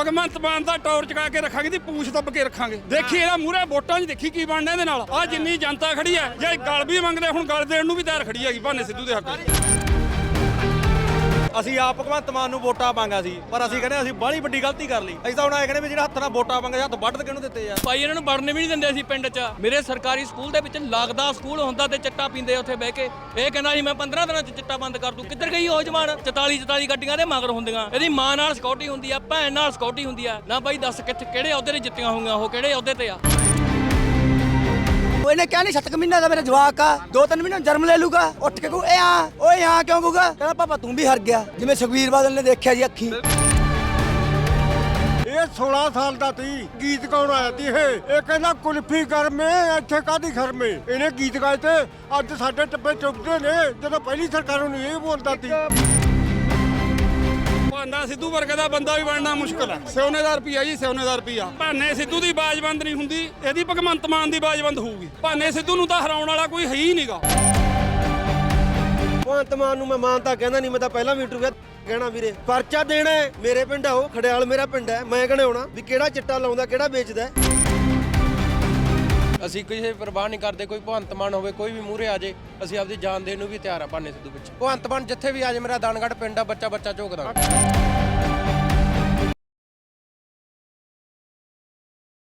ਭਗਵੰਤ ਮਾਨ ਦਾ ਟੌਰ ਚਕਾ ਕੇ ਰੱਖਾਂਗੇ ਦੀ ਪੂਛ ਦੱਬ ਕੇ ਰੱਖਾਂਗੇ। ਦੇਖੀ ਇਹਦਾ ਮੂਹਰੇ ਵੋਟਾਂ 'ਚ ਦੇਖੀ ਕੀ ਬਣਨਾ ਇਹਦੇ ਨਾਲ। ਆ ਜਿੰਨੀ ਜਨਤਾ ਖੜੀ ਹੈ ਜੇ ਗਲ ਵੀ ਮੰਗਦੇ ਹੁਣ ਗਲ ਦੇਣ ਨੂੰ ਵੀ ਤਿਆਰ ਖੜੀ ਹੈਗੀ ਭਾਨੇ ਸਿੱਧੂ ਦੇ ਹੱਕ। 'ਚ ਅਸੀਂ ਆਪ ਭਗਵੰਤ ਮਾਨ ਨੂੰ ਵੋਟਾਂ ਪਾਂਗਾ ਸੀ ਪਰ ਅਸੀਂ ਕਹਿੰਦੇ ਅਸੀਂ ਬਾਹਲੀ ਵੱਡੀ ਗਲਤੀ ਕਰ ਲਈ। ਅਸੀਂ ਤਾਂ ਹੁਣ ਆਏ ਕਹਿੰਦੇ ਵੀ ਜਿਹੜਾ ਹੱਥ ਨਾਲ ਵੋਟਾਂ ਪਾਂਗੇ, ਹੱਥ ਵੱਢ ਕਿਹਨੂੰ ਦਿੱਤੇ ਆ। ਭਾਈ, ਇਹਨਾਂ ਨੂੰ ਵੜਨ ਵੀ ਨਹੀਂ ਦਿੰਦੇ ਸੀ ਪਿੰਡ 'ਚ। ਮੇਰੇ ਸਰਕਾਰੀ ਸਕੂਲ ਦੇ ਵਿੱਚ ਲੱਗਦਾ ਸਕੂਲ ਹੁੰਦਾ ਤੇ ਚਿੱਟਾ ਪੀਂਦੇ ਉੱਥੇ ਬਹਿ ਕੇ। ਇਹ ਕਹਿੰਦਾ ਜੀ ਮੈਂ 15 ਦਿਨਾਂ 'ਚ ਚਿੱਟਾ ਬੰਦ ਕਰ ਦੂੰ। ਕਿੱਧਰ ਗਈ ਉਹ ਜਵਾਨ? 44 44 ਗੱਡੀਆਂ ਦੇ ਮਗਰ ਹੁੰਦੀਆਂ। ਇਹਦੀ ਮਾਂ ਨਾਲ ਸਿਕਿਉਰਟੀ ਹੁੰਦੀ ਆ, ਭੈਣ ਨਾਲ ਸਿਕਿਉਰਟੀ ਹੁੰਦੀ ਆ। ਨਾ ਬਾਈ, ਦੱਸ ਕਿੱਥੇ, ਕਿਹੜੇ ਅਹੁਦੇ ਤੇ ਜਿੱਤੀਆਂ ਹੋਈਆਂ, ਉਹ ਕਿਹੜੇ ਅਹੁਦੇ ਤੇ ਆ? ਉਹ ਕਿਹਾ ਨਹੀਂ ਸੱਤ ਮਹੀਨਾ ਦਾ ਮੇਰਾ ਜਵਾਕ ਆ, ਦੋ ਤਿੰਨ ਮਹੀਨੇ ਜਨਮ ਲੈ ਲੂਗਾ ਉੱਠ ਕੇ ਕਹੂ, ਇਹ ਆ, ਓਏ ਆ ਕਿਉਂ ਕਹੂਗਾ? ਕਹਿੰਦਾ, ਪਾਪਾ, ਤੂੰ ਵੀ ਹਰ ਗਿਆ। ਜਿਵੇਂ ਸੁਖਵੀਰ ਬਾਦਲ ਨੇ ਦੇਖਿਆ ਜੀ ਅੱਖੀ। ਇਹ 16 ਸਾਲ ਦਾ ਸੀ, ਗੀਤ ਗਾਉਣ ਆਇਆ ਤੀ ਇਹ। ਇਹ ਕਹਿੰਦਾ, ਕੁਲਫੀ ਗਰਮੇ, ਇੱਥੇ ਕਾਦੀ ਖਰਮੇ? ਇਹਨੇ ਗੀਤ ਗਾਏ ਤੇ ਅੱਜ ਸਾਡੇ ਟੱਬੇ ਚੁੱਕਦੇ ਨੇ, ਜਦੋਂ ਪਹਿਲੀ ਸਰਕਾਰ ਨੂੰ ਇਹ ਬੋਲਦਾ ਸੀ। ਭਾਨਾ ਸਿੱਧੂ ਵਰਗੇ ਦਾ ਬੰਦਾ ਵੀ ਬਣਨਾ ਮੁਸ਼ਕਲ ਹੈ। ਸੋਨੇ ਦਾ ਰੁਪਿਆ ਜੀ ਸੋਨੇ ਦਾ ਰੁਪਿਆ ਭਾਨੇ ਸਿੱਧੂ ਦੀ ਬਾਜ ਨਹੀਂ ਹੁੰਦੀ, ਇਹਦੀ ਭਗਵੰਤ ਮਾਨ ਦੀ ਬਾਜ਼ਬੰਦ ਹੋਊਗੀ। ਭਾਨੇ ਸਿੱਧੂ ਨੂੰ ਤਾਂ ਹਰਾਉਣ ਵਾਲਾ ਕੋਈ ਹੈ ਹੀ ਨਹੀਂਗਾ ਭਗਵੰਤ ਮਾਨ ਨੂੰ ਮੈਂ ਮਾਨਤਾ ਕਹਿੰਦਾ ਨਹੀਂ, ਮੈਂ ਤਾਂ ਪਹਿਲਾਂ ਵੀ ਇੰਟਰਵਿਊ ਕਹਿਣਾ ਵੀਰੇ। ਪਰਚਾ ਦੇਣਾ ਮੇਰੇ ਪਿੰਡ ਆਓ ਉਹ, ਖੜਿਆਲ ਮੇਰਾ ਪਿੰਡ ਹੈ, ਮੈਂ ਕਹਣਾਉਣਾ ਵੀ ਕਿਹੜਾ ਚਿੱਟਾ ਲਾਉਂਦਾ, ਕਿਹੜਾ ਵੇਚਦਾ ਅਸੀਂ ਕਿਸੇ ਪਰਵਾਹ ਨਹੀਂ ਕਰਦੇ, ਕੋਈ ਭਗਵੰਤ ਮਾਨ ਹੋਵੇ, ਕੋਈ ਵੀ ਮੂਹਰੇ ਆ ਜੇ, ਅਸੀਂ ਆਪਦੀ ਜਾਨ ਦੇਣ ਨੂੰ ਵੀ ਤਿਆਰ ਆ ਭਾਨੇ ਸਿੱਧੂ ਵਿੱਚ ਭਗਵੰਤ ਮਾਨ ਜਿੱਥੇ ਵੀ ਆ ਜੇ, ਮੇਰਾ ਦਾਨਗੜ ਪਿੰਡ ਆ ਬੱਚਾ ਬੱਚਾ ਝੋਕਦਾ।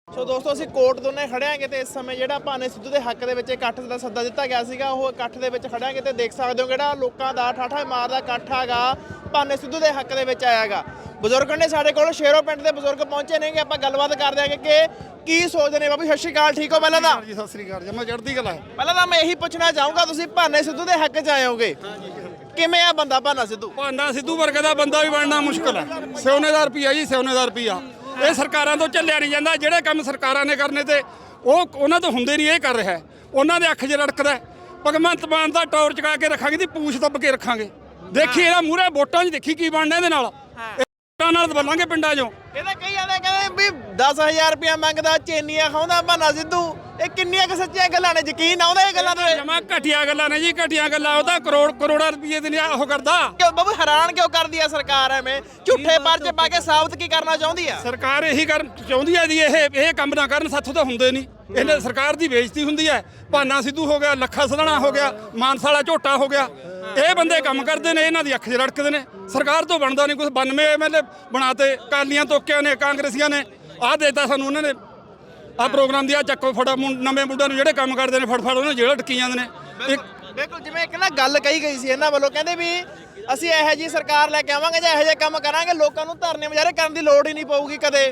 ਸੋ ਦੋਸਤੋ, ਅਸੀਂ ਕੋਰਟ ਦੋਨੇ ਖੜਿਆਂਗੇ ਤੇ ਇਸ ਸਮੇਂ ਜਿਹੜਾ ਭਾਨੇ ਸਿੱਧੂ ਦੇ ਹੱਕ ਦੇ ਵਿੱਚ ਇਕੱਠ ਦਾ ਸੱਦਾ ਦਿੱਤਾ ਗਿਆ ਸੀਗਾ, ਉਹ ਇਕੱਠ ਦੇ ਵਿੱਚ ਖੜਿਆਂਗੇ ਤੇ ਦੇਖ ਸਕਦੇ ਹੋ ਕਿਹੜਾ ਲੋਕਾਂ ਦਾ ਠਾਠਾ ਮਾਰਦਾ ਇਕੱਠ ਹੈਗਾ, ਭਾਨੇ ਸਿੱਧੂ ਦੇ ਹੱਕ ਦੇ ਵਿੱਚ ਆਇਆਗਾ। ਬਜ਼ੁਰਗ ਨੇ ਸਾਡੇ ਕੋਲ ਸ਼ੇਰੋ ਪਿੰਡ ਦੇ ਬਜ਼ੁਰਗ ਪਹੁੰਚੇ ਨੇਗੇ ਆਪਾਂ ਗੱਲਬਾਤ ਕਰਦੇ ਆਂਗੇ ਕਿ ਕੀ ਸੋਚਦੇ ਨੇ ਬਾਬੂ ਸਤਿ ਸ਼੍ਰੀ ਅਕਾਲ ਠੀਕ ਹੋ ਪਹਿਲਾਂ ਤਾਂ? ਜੀ ਸਤਿ ਸ੍ਰੀ ਅਕਾਲ ਜੀ ਮੈਂ ਚੜ੍ਹਦੀ ਕਲਾ। ਪਹਿਲਾਂ ਤਾਂ ਮੈਂ ਇਹੀ ਪੁੱਛਣਾ ਚਾਹੂੰਗਾ ਤੁਸੀਂ ਭਾਨੇ ਸਿੱਧੂ ਦੇ ਹੱਕ 'ਚ ਆਏ ਹੋਗੇ। ਕਿਵੇਂ ਆ ਬੰਦਾ ਭਾਨਾ ਸਿੱਧੂ? ਭਾਨਾ ਸਿੱਧੂ ਵਰਗੇ ਦਾ ਬੰਦਾ ਵੀ ਬਣਨਾ ਮੁਸ਼ਕਲ ਹੈ। ਸੋਨੇ ਦਾ ਰੁਪਿਆ ਜੀ ਸੋਨੇ ਦਾ ਰੁਪਿਆ ਇਹ ਸਰਕਾਰਾਂ ਤੋਂ ਚੱਲਿਆ ਨਹੀਂ ਜਾਂਦਾ ਜਿਹੜੇ ਕੰਮ ਸਰਕਾਰਾਂ ਨੇ ਕਰਨੇ ਤੇ ਉਹ ਉਹਨਾਂ ਤੋਂ ਹੁੰਦੇ ਨਹੀਂ ਇਹ ਕਰ ਰਿਹਾ। ਹੈ। ਉਹਨਾਂ ਦੇ ਅੱਖ 'ਚ ਰੜਕਦਾ ਹੈ। ਭਗਵੰਤ ਮਾਨ ਦਾ ਟੌਰ ਚਕਾ ਕੇ ਰੱਖਾਂਗੇ ਦੀ ਪੂਛ ਦੱਬ ਕੇ ਰੱਖਾਂਗੇ। ਦੇਖੀ ਇਹਦਾ ਮੂਹਰੇ ਵੋਟਾਂ 'ਚ ਦੇਖੀ ਕੀ ਬਣਨਾ ਇਹਦੇ ਨਾਲ। ਵੋਟਾਂ ਨਾਲ ਦਬਲਾਂਗੇ ਪਿੰਡਾਂ 'ਚੋਂ। ਇਹਦਾ ਕਈ ਜਾਂਦੇ ਕਹਿੰਦੇ ਵੀ 10000 ਰੁਪਇਆ ਮੰਗਦਾ ਚੇਨੀਆਂ ਖਾਉਂਦਾ ਭਾਨਾ ਸਿੱਧੂ। ਇਹ ਕਿੰਨੀਆਂ ਕਿ ਸੱਚੀਆਂ ਗੱਲਾਂ ਨੇ ਯਕੀਨ ਆਉਂਦਾ ਇਹ ਗੱਲਾਂ ਤੇ? ਜਮਾ ਘਟੀਆਂ ਗੱਲਾਂ ਨੇ ਜੀ ਘਟੀਆਂ ਗੱਲਾਂ। ਉਹ ਤਾਂ ਕਰੋੜ ਕਰੋੜਾਂ ਰੁਪਏ ਦੇ ਨਹੀਂ ਉਹ ਕਰਦਾ। ਕਿਉਂ ਬਾਬੂ ਹੈਰਾਨ ਕਿਉਂ ਕਰਦੀ ਆ ਸਰਕਾਰ ਐਵੇਂ? ਝੂਠੇ ਪਰਚੇ ਪਾ ਕੇ ਸਾਬਤ ਕੀ ਕਰਨਾ ਚਾਹੁੰਦੀ ਆ? ਸਰਕਾਰ ਇਹੀ ਕਰਨ ਚਾਹੁੰਦੀ ਹੈ ਜੀ ਇਹ ਇਹ ਕੰਮ ਨਾ ਕਰਨ ਸਾਥੋਂ ਤਾਂ ਹੁੰਦੇ ਨਹੀਂ। ਇਹਨੇ ਸਰਕਾਰ ਦੀ ਬੇਇੱਜ਼ਤੀ ਹੁੰਦੀ ਹੈ ਭਾਨਾ ਸਿੱਧੂ ਹੋ ਗਿਆ ਲੱਖਾ ਸਦਣਾ ਹੋ ਗਿਆ ਮਾਨਸਾਲਾ ਝੋਟਾ ਹੋ ਗਿਆ। ਇਹ ਬੰਦੇ ਕੰਮ ਕਰਦੇ ਨੇ ਇਹਨਾਂ ਦੀ ਅੱਖ 'ਚ ਰੜਕਦੇ ਨੇ। ਸਰਕਾਰ ਤੋਂ ਬਣਦਾ ਨਹੀਂ ਕੁਝ 92 ਐਮਐਲਏ ਬਣਾਤੇ ਕਾਲੀਆਂ ਤੋਕਿਆਂ ਨੇ ਕਾਂਗਰਸੀਆਂ ਨੇ। ਆਹ ਦੇਤਾ ਸਾਨੂੰ ਉਹਨਾਂ ਨੇ। ਆਹ ਪ੍ਰੋਗਰਾਮ ਦੀ ਆ ਚੱਕੋ ਫੜਾ ਨਵੇਂ ਮੁੰਡਿਆਂ ਨੂੰ ਜਿਹੜੇ ਕੰਮ ਕਰਦੇ ਨੇ ਫੜ ਫੜ ਉਹਨਾਂ ਜੇਲ੍ਹ ਟੱਕੀ ਜਾਂਦੇ ਨੇ। ਇੱਕ ਬਿਲਕੁਲ ਜਿਵੇਂ ਇੱਕ ਨਾ ਗੱਲ ਕਹੀ ਗਈ ਸੀ ਇਹਨਾਂ ਵੱਲੋਂ ਕਹਿੰਦੇ ਵੀ ਅਸੀਂ ਇਹੋ ਜੀ ਸਰਕਾਰ ਲੈ ਕੇ ਆਵਾਂਗੇ ਜਾਂ ਇਹੋ ਜਿਹੇ ਕੰਮ ਕਰਾਂਗੇ ਲੋਕਾਂ ਨੂੰ ਧਰਨੇ ਮੁਜ਼ਾਹਰੇ ਕਰਨ ਦੀ ਲੋੜ ਹੀ ਨਹੀਂ ਪਊਗੀ ਕਦੇ।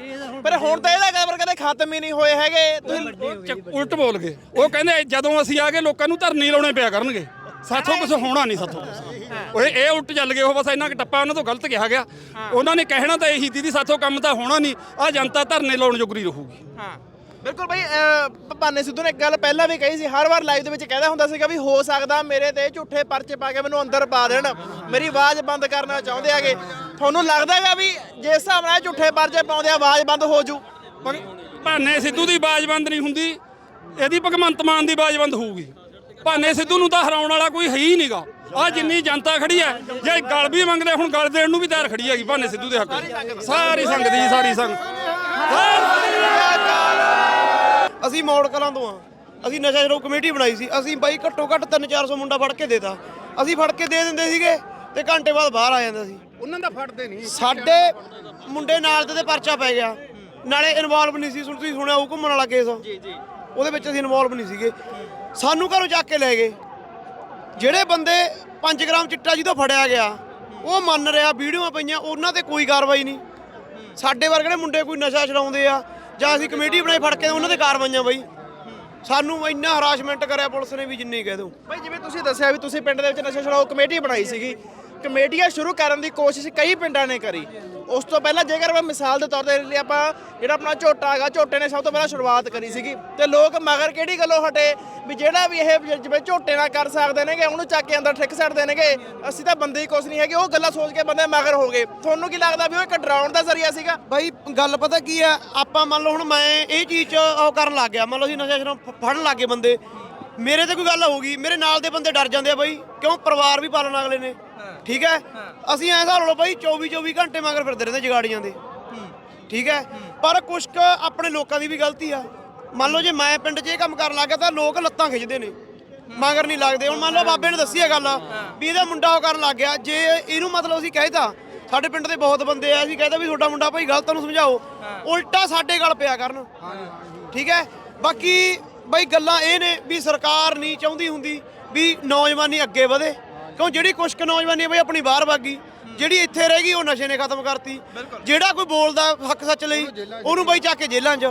ਪਰ ਹੁਣ ਤਾਂ ਇਹਦਾ ਖਬਰ ਕਦੇ ਖਤਮ ਹੀ ਨਹੀਂ ਹੋਏ ਹੈਗੇ। ਤੁਸੀਂ ਉਲਟ ਬੋਲ ਗਏ। ਉਹ ਕਹਿੰਦੇ ਜਦੋਂ ਅਸੀਂ ਆ ਗਏ ਲੋਕਾਂ ਨੂੰ ਧਰਨੇ ਲਾਉਣੇ ਪਿਆ ਕਰਨਗੇ। ਸਾਥੋਂ ਕੁਝ ਹੋਣਾ ਨਹੀਂ ਸਾਥੋਂ। ਓਏ ਇਹ ਉਲਟ ਚੱਲ ਗਏ ਉਹ ਬਸ ਇਹਨਾਂ ਕਿ ਟੱਪਾ ਉਹਨਾਂ ਤੋਂ ਗਲਤ ਕਿਹਾ ਗਿਆ। ਉਹਨਾਂ ਨੇ ਕਹਿਣਾ ਤਾਂ ਇਹੀ ਦੀਦੀ ਸਾਥੋਂ ਕੰਮ ਤਾਂ ਹੋਣਾ ਨਹੀਂ ਆ ਜਨਤਾ ਧਰਨੇ ਲਾਉਣ ਜੋਗਰੀ ਰਹੂਗੀ। ਹਾਂ। ਬਿਲਕੁਲ ਭਾਈ ਭਾਨੇ ਸਿੱਧੂ ਨੇ ਇੱਕ ਗੱਲ ਪਹਿਲਾਂ ਵੀ ਕਹੀ ਸੀ ਹਰ ਵਾਰ ਲਾਈਵ ਦੇ ਵਿੱਚ ਕਹਿੰਦਾ ਹੁੰਦਾ ਸੀਗਾ ਵੀ ਹੋ ਸਕਦਾ ਮੇਰੇ ਤੇ ਝੂਠੇ ਪਰਚੇ ਪਾ ਕੇ ਮੈਨੂੰ ਅੰਦਰ ਪਾ ਦੇਣ। ਮੇਰੀ ਆਵਾਜ਼ ਬੰਦ ਕਰਨਾ ਚਾਹੁੰਦੇ ਆਗੇ ਤੁਹਾਨੂੰ ਲੱਗਦਾ ਹੈਗਾ ਵੀ ਜਿਸ ਹਿਸਾਬ ਨਾਲ ਇਹ ਝੂਠੇ ਪਰਚੇ ਪਾਉਂਦੇ ਆ ਆਵਾਜ਼ ਬੰਦ ਹੋ ਜੂ? ਭਾਨੇ ਸਿੱਧੂ ਦੀ ਬਾਜ ਬੰਦ ਨਹੀਂ ਹੁੰਦੀ ਇਹਦੀ ਭਗਵੰਤ ਮਾਨ ਦੀ ਬਾਜ ਬੰਦ ਹੋਊਗੀ। ਭਾਨੇ ਸਿੱਧੂ ਨੂੰ ਤਾਂ ਹਰਾਉਣ ਵਾਲਾ ਕੋਈ ਹੈ ਹੀ ਨਹੀਂਗਾ ਆ ਜਿੰਨੀ ਜਨਤਾ ਖੜੀ ਹੈ ਜੇ ਗਲ ਵੀ ਮੰਗਦੇ ਹੁਣ ਗਲ ਦੇਣ ਨੂੰ ਵੀ ਤਿਆਰ ਖੜੀ ਹੈਗੀ ਭਾਨੇ ਸਿੱਧੂ ਦੇ ਹੱਕ। ਸਾਰੀ ਸੰਗਤ ਜੀ ਸਾਰੀ ਸੰਗਤ। ਅਸੀਂ ਮੌੜ ਕਲਾਂ ਤੋਂ ਆ ਅਸੀਂ ਨਸ਼ਾ ਛਡਾਊ ਕਮੇਟੀ ਬਣਾਈ ਸੀ। ਅਸੀਂ ਬਾਈ ਘੱਟੋ ਘੱਟ 3-400 ਮੁੰਡਾ ਫੜ ਕੇ ਦੇਤਾ। ਅਸੀਂ ਫੜ ਕੇ ਦੇ ਦਿੰਦੇ ਸੀਗੇ ਤੇ ਘੰਟੇ ਬਾਅਦ ਬਾਹਰ ਆ ਜਾਂਦਾ ਸੀ। ਉਹਨਾਂ ਦਾ ਫੜਦੇ ਨਹੀਂ। ਸਾਡੇ ਮੁੰਡੇ ਨਾਲ ਤੇ ਤੇ ਪਰਚਾ ਪੈ ਗਿਆ। ਨਾਲੇ ਇਨਵੋਲਵ ਨਹੀਂ ਸੀ। ਸੁਣ ਤੁਸੀਂ ਸੁਣਿਆ ਉਹ ਘੁੰਮਣ ਵਾਲਾ ਕੇਸ ਜੀ ਜੀ। ਉਹਦੇ ਵਿੱਚ ਅਸੀਂ ਇਨਵੋਲਵ ਨਹੀਂ ਸੀਗੇ। ਸਾਨੂੰ ਘਰੋਂ ਚੱਕ ਕੇ ਲੈ ਗਏ। ਜਿਹੜੇ ਬੰਦੇ 5 ਗ੍ਰਾਮ ਚਿੱਟਾ ਜਿਹਦਾ ਫੜਿਆ ਗਿਆ, ਉਹ ਮੰਨ ਰਿਹਾ ਵੀਡੀਓਆਂ ਪਈਆਂ, ਉਹਨਾਂ ਤੇ ਕੋਈ ਕਾਰਵਾਈ ਨਹੀਂ। ਸਾਡੇ ਵਰਗੇ ਮੁੰਡੇ ਕੋਈ ਨਸ਼ਾ ਛਡਾਉਂਦੇ ਆ, ਜਾਂ ਅਸੀਂ ਕਮੇਟੀ ਬਣਾਈ ਫੜ ਕੇ, ਉਹਨਾਂ ਤੇ ਕਾਰਵਾਈਆਂ ਬਈ। ਸਾਨੂੰ ਇੰਨਾ ਹਰਾਸਮੈਂਟ ਕਰਿਆ ਪੁਲਿਸ ਨੇ ਵੀ ਜਿੰਨੀ ਕਹਿ ਦੋ ਭਾਈ ਜਿਵੇਂ ਤੁਸੀਂ ਦੱਸਿਆ ਵੀ ਤੁਸੀਂ ਪਿੰਡ ਦੇ ਵਿੱਚ ਨਸ਼ਾ ਛੁਡਾਓ, ਕਮੇਟੀ ਬਣਾਈ ਸੀਗੀ। ਕਮੇਟੀਆਂ ਸ਼ੁਰੂ ਕਰਨ ਦੀ ਕੋਸ਼ਿਸ਼ ਕਈ ਪਿੰਡਾਂ ਨੇ ਕਰੀ। ਉਸ ਤੋਂ ਪਹਿਲਾਂ ਜੇਕਰ ਆਪਾਂ ਮਿਸਾਲ ਦੇ ਤੌਰ ਤੇ ਲੈ ਆਪਾਂ, ਜਿਹੜਾ ਆਪਣਾ ਝੋਟਾ ਹੈਗਾ, ਝੋਟੇ ਨੇ ਸਭ ਤੋਂ ਪਹਿਲਾਂ ਸ਼ੁਰੂਆਤ ਕਰੀ ਸੀਗੀ। ਤੇ ਲੋਕ ਮਗਰ ਕਿਹੜੀ ਗੱਲੋਂ ਹਟੇ ਵੀ ਜਿਹੜਾ ਵੀ ਇਹ ਜਿਵੇਂ ਝੋਟੇ ਨਾਲ ਕਰ ਸਕਦੇ ਨੇਗੇ, ਉਹਨੂੰ ਚੱਕ ਕੇ ਅੰਦਰ ਠਿੱਕ ਛੱਡਦੇ ਨੇਗੇ ਅਸੀਂ ਤਾਂ ਬੰਦੇ ਹੀ ਕੁਛ ਨਹੀਂ ਹੈਗੇ, ਉਹ ਗੱਲਾਂ ਸੋਚ ਕੇ ਬੰਦੇ ਮਗਰ ਹੋ ਗਏ। ਤੁਹਾਨੂੰ ਕੀ ਲੱਗਦਾ ਵੀ ਉਹ ਇੱਕ ਡਰਾਉਣ ਦਾ ਜ਼ਰੀਆ ਸੀਗਾ? ਬਾਈ, ਗੱਲ ਪਤਾ ਕੀ ਆ, ਆਪਾਂ ਮੰਨ ਲਓ ਹੁਣ ਮੈਂ ਇਹ ਚੀਜ਼ 'ਚ ਉਹ ਕਰਨ ਲੱਗ ਗਿਆ। ਮੰਨ ਲਓ ਅਸੀਂ ਨਸ਼ਾ ਸ਼ਰਮ ਫੜਨ ਲੱਗ ਗਏ ਬੰਦੇ। ਮੇਰੇ ਤੇ ਕੋਈ ਗੱਲ ਹੋਊਗੀ ਮੇਰੇ ਨਾਲ ਦੇ ਬੰਦੇ ਡਰ ਜਾਂਦੇ ਆ ਬਾਈ ਕਿਉਂ? ਪਰਿਵਾਰ ਵੀ ਪਾਲਣ ਅਗਲੇ ਨੇ। ਠੀਕ ਹੈ? ਅਸੀਂ ਐਂ ਹਿਸਾਬ ਲਓ ਬਾਈ 24 24 ਘੰਟੇ ਮਗਰ ਫਿਰਦੇ ਰਹਿੰਦੇ ਜਗਾੜੀਆਂ ਦੇ। ਠੀਕ ਹੈ? ਪਰ ਕੁਛ ਕੁ ਆਪਣੇ ਲੋਕਾਂ ਦੀ ਵੀ ਗਲਤੀ ਆ। ਮੰਨ ਲਓ ਜੇ ਮੈਂ ਪਿੰਡ 'ਚ ਇਹ ਕੰਮ ਕਰਨ ਲੱਗ ਤਾਂ ਲੋਕ ਲੱਤਾਂ ਖਿੱਚਦੇ ਨੇ। ਮਗਰ ਨਹੀਂ ਲੱਗਦੇ। ਹੁਣ ਮੰਨ ਲਓ ਬਾਬੇ ਨੇ ਦੱਸੀ ਇਹ ਗੱਲ। ਵੀ ਇਹਦਾ ਮੁੰਡਾ ਉਹ ਕਰਨ ਲੱਗ ਗਿਆ। ਜੇ ਇਹਨੂੰ ਮਤਲਬ ਅਸੀਂ ਕਹਿਤਾ ਸਾਡੇ ਪਿੰਡ ਦੇ ਬਹੁਤ ਬੰਦੇ ਆ ਅਸੀਂ ਕਹਿੰਦਾ ਵੀ ਤੁਹਾਡਾ ਮੁੰਡਾ ਭਾਈ ਗਲਤ ਨੂੰ ਸਮਝਾਓ। ਉਲਟਾ ਸਾਡੇ ਗੱਲ ਪਿਆ ਕਰਨ। ਠੀਕ ਹੈ? ਬਾਕੀ ਬਈ ਗੱਲਾਂ ਇਹ ਨੇ ਵੀ ਸਰਕਾਰ ਨਹੀਂ ਚਾਹੁੰਦੀ ਹੁੰਦੀ ਵੀ ਨੌਜਵਾਨੀ ਅੱਗੇ ਵਧੇ। ਕਿਉਂ ਜਿਹੜੀ ਕੁਛ ਕੁ ਨੌਜਵਾਨੀ ਬਈ ਆਪਣੀ ਬਾਹਰ ਭਾਗੀ ਜਿਹੜੀ ਇੱਥੇ ਰਹਿ ਗਈ ਉਹ ਨਸ਼ੇ ਨੇ ਖਤਮ ਕਰਤੀ। ਜਿਹੜਾ ਕੋਈ ਬੋਲਦਾ ਹੱਕ ਸੱਚ ਲਈ ਉਹਨੂੰ ਬਈ ਚੱਕ ਕੇ ਜੇਲ੍ਹਾਂ 'ਚ।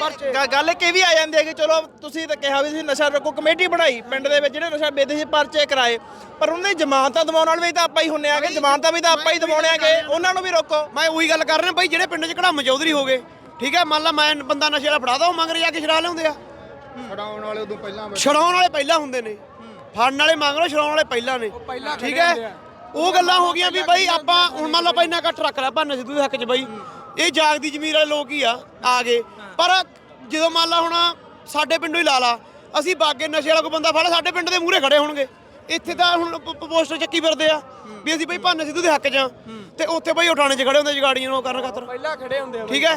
ਪਰਚੇ ਗ- ਗੱਲ ਕਿ ਵੀ ਆ ਜਾਂਦੀ ਹੈ ਕਿ ਚਲੋ ਤੁਸੀਂ ਤਾਂ ਕਿਹਾ ਵੀ ਤੁਸੀਂ ਨਸ਼ਾ ਰੋਕੋ ਕਮੇਟੀ ਬਣਾਈ ਪਿੰਡ ਦੇ ਵਿੱਚ ਜਿਹੜੇ ਨਸ਼ਾ ਵੇਚਦੇ ਸੀ ਪਰਚੇ ਕਰਾਏ। ਪਰ ਉਹਨਾਂ ਦੀ ਜ਼ਮਾਨਤਾਂ ਦਿਵਾਉਣ ਵਾਲੇ ਵੀ ਤਾਂ ਆਪਾਂ ਹੀ ਹੁੰਨੇ ਆਗੇ ਜ਼ਮਾਨਤਾਂ ਵੀ ਤਾਂ ਆਪਾਂ ਹੀ ਦਿਵਾਉਣੇ ਆਗੇ ਉਹਨਾਂ ਨੂੰ ਵੀ ਰੋਕੋ। ਮੈਂ ਉਹੀ ਗੱਲ ਕਰ ਰਿਹਾ ਬਈ ਜਿਹੜੇ ਪਿੰਡ 'ਚ ਕੜਾਮ ਚੌਧਰੀ ਹੋ ਗਏ ਠੀਕ ਹੈ ਮੰਨ ਲਾ ਮੈਂ ਬੰਦਾ ਨਸ਼ੇ ਵਾਲਾ ਫੜਾ ਦੋ ਮੰਗਰ ਜਾ ਕੇ ਛੜਾ ਲਿਆਉਂਦੇ ਆ। ਛਡਾਉਣ ਵਾਲੇ ਉਦੋਂ ਪਹਿਲਾਂ ਛਡਾਉਣ ਵਾਲੇ ਪਹਿਲਾਂ ਹੁੰਦੇ ਨੇ। ਫੜਨ ਵਾਲੇ ਮੰਗ ਲਓ ਛਡਾਉਣ ਵਾਲੇ ਪਹਿਲਾਂ ਨੇ। ਠੀਕ ਹੈ? ਉਹ ਗੱਲਾਂ ਹੋ ਗਈਆਂ ਵੀ ਬਾਈ ਆਪਾਂ ਹੁਣ ਮੰਨ ਲਓ ਬਾਈ ਨਾ ਕੱਟ ਰੱਖ ਲਿਆ ਭਾਨਾ ਸਿੱਧੂ ਦੇ ਹੱਕ 'ਚ ਬਾਈ। ਇਹ ਜਾਗਦੀ ਜ਼ਮੀਰ ਵਾਲੇ ਲੋਕ ਹੀ ਆ ਆ ਗਏ। ਪਰ ਜਦੋਂ ਮੰਨ ਲਾ ਹੁਣ ਸਾਡੇ ਪਿੰਡੋਂ ਹੀ ਲਾ ਲਾ ਅਸੀਂ ਬਾਗੇ ਨਸ਼ੇ ਵਾਲਾ ਕੋਈ ਬੰਦਾ ਫੜ ਸਾਡੇ ਪਿੰਡ ਦੇ ਮੂਹਰੇ ਖੜੇ ਹੋਣਗੇ। ਇੱਥੇ ਤਾਂ ਹੁਣ ਪੋਸਟਰ ਚੱਕੀ ਫਿਰਦੇ ਆ ਵੀ ਅਸੀਂ ਬਈ ਭਾਨਾ ਸਿੱਧੂ ਦੇ ਹੱਕ 'ਚ ਆ। ਤੇ ਉੱਥੇ ਬਈ ਉਹ ਥਾਣੇ 'ਚ ਖੜੇ ਹੁੰਦੇ ਜਗਾੜੀਆਂ ਨੂੰ ਕਰਨ ਖਾਤਰ। ਪਹਿਲਾਂ ਖੜੇ ਹੁੰਦੇ ਠੀਕ ਹੈ।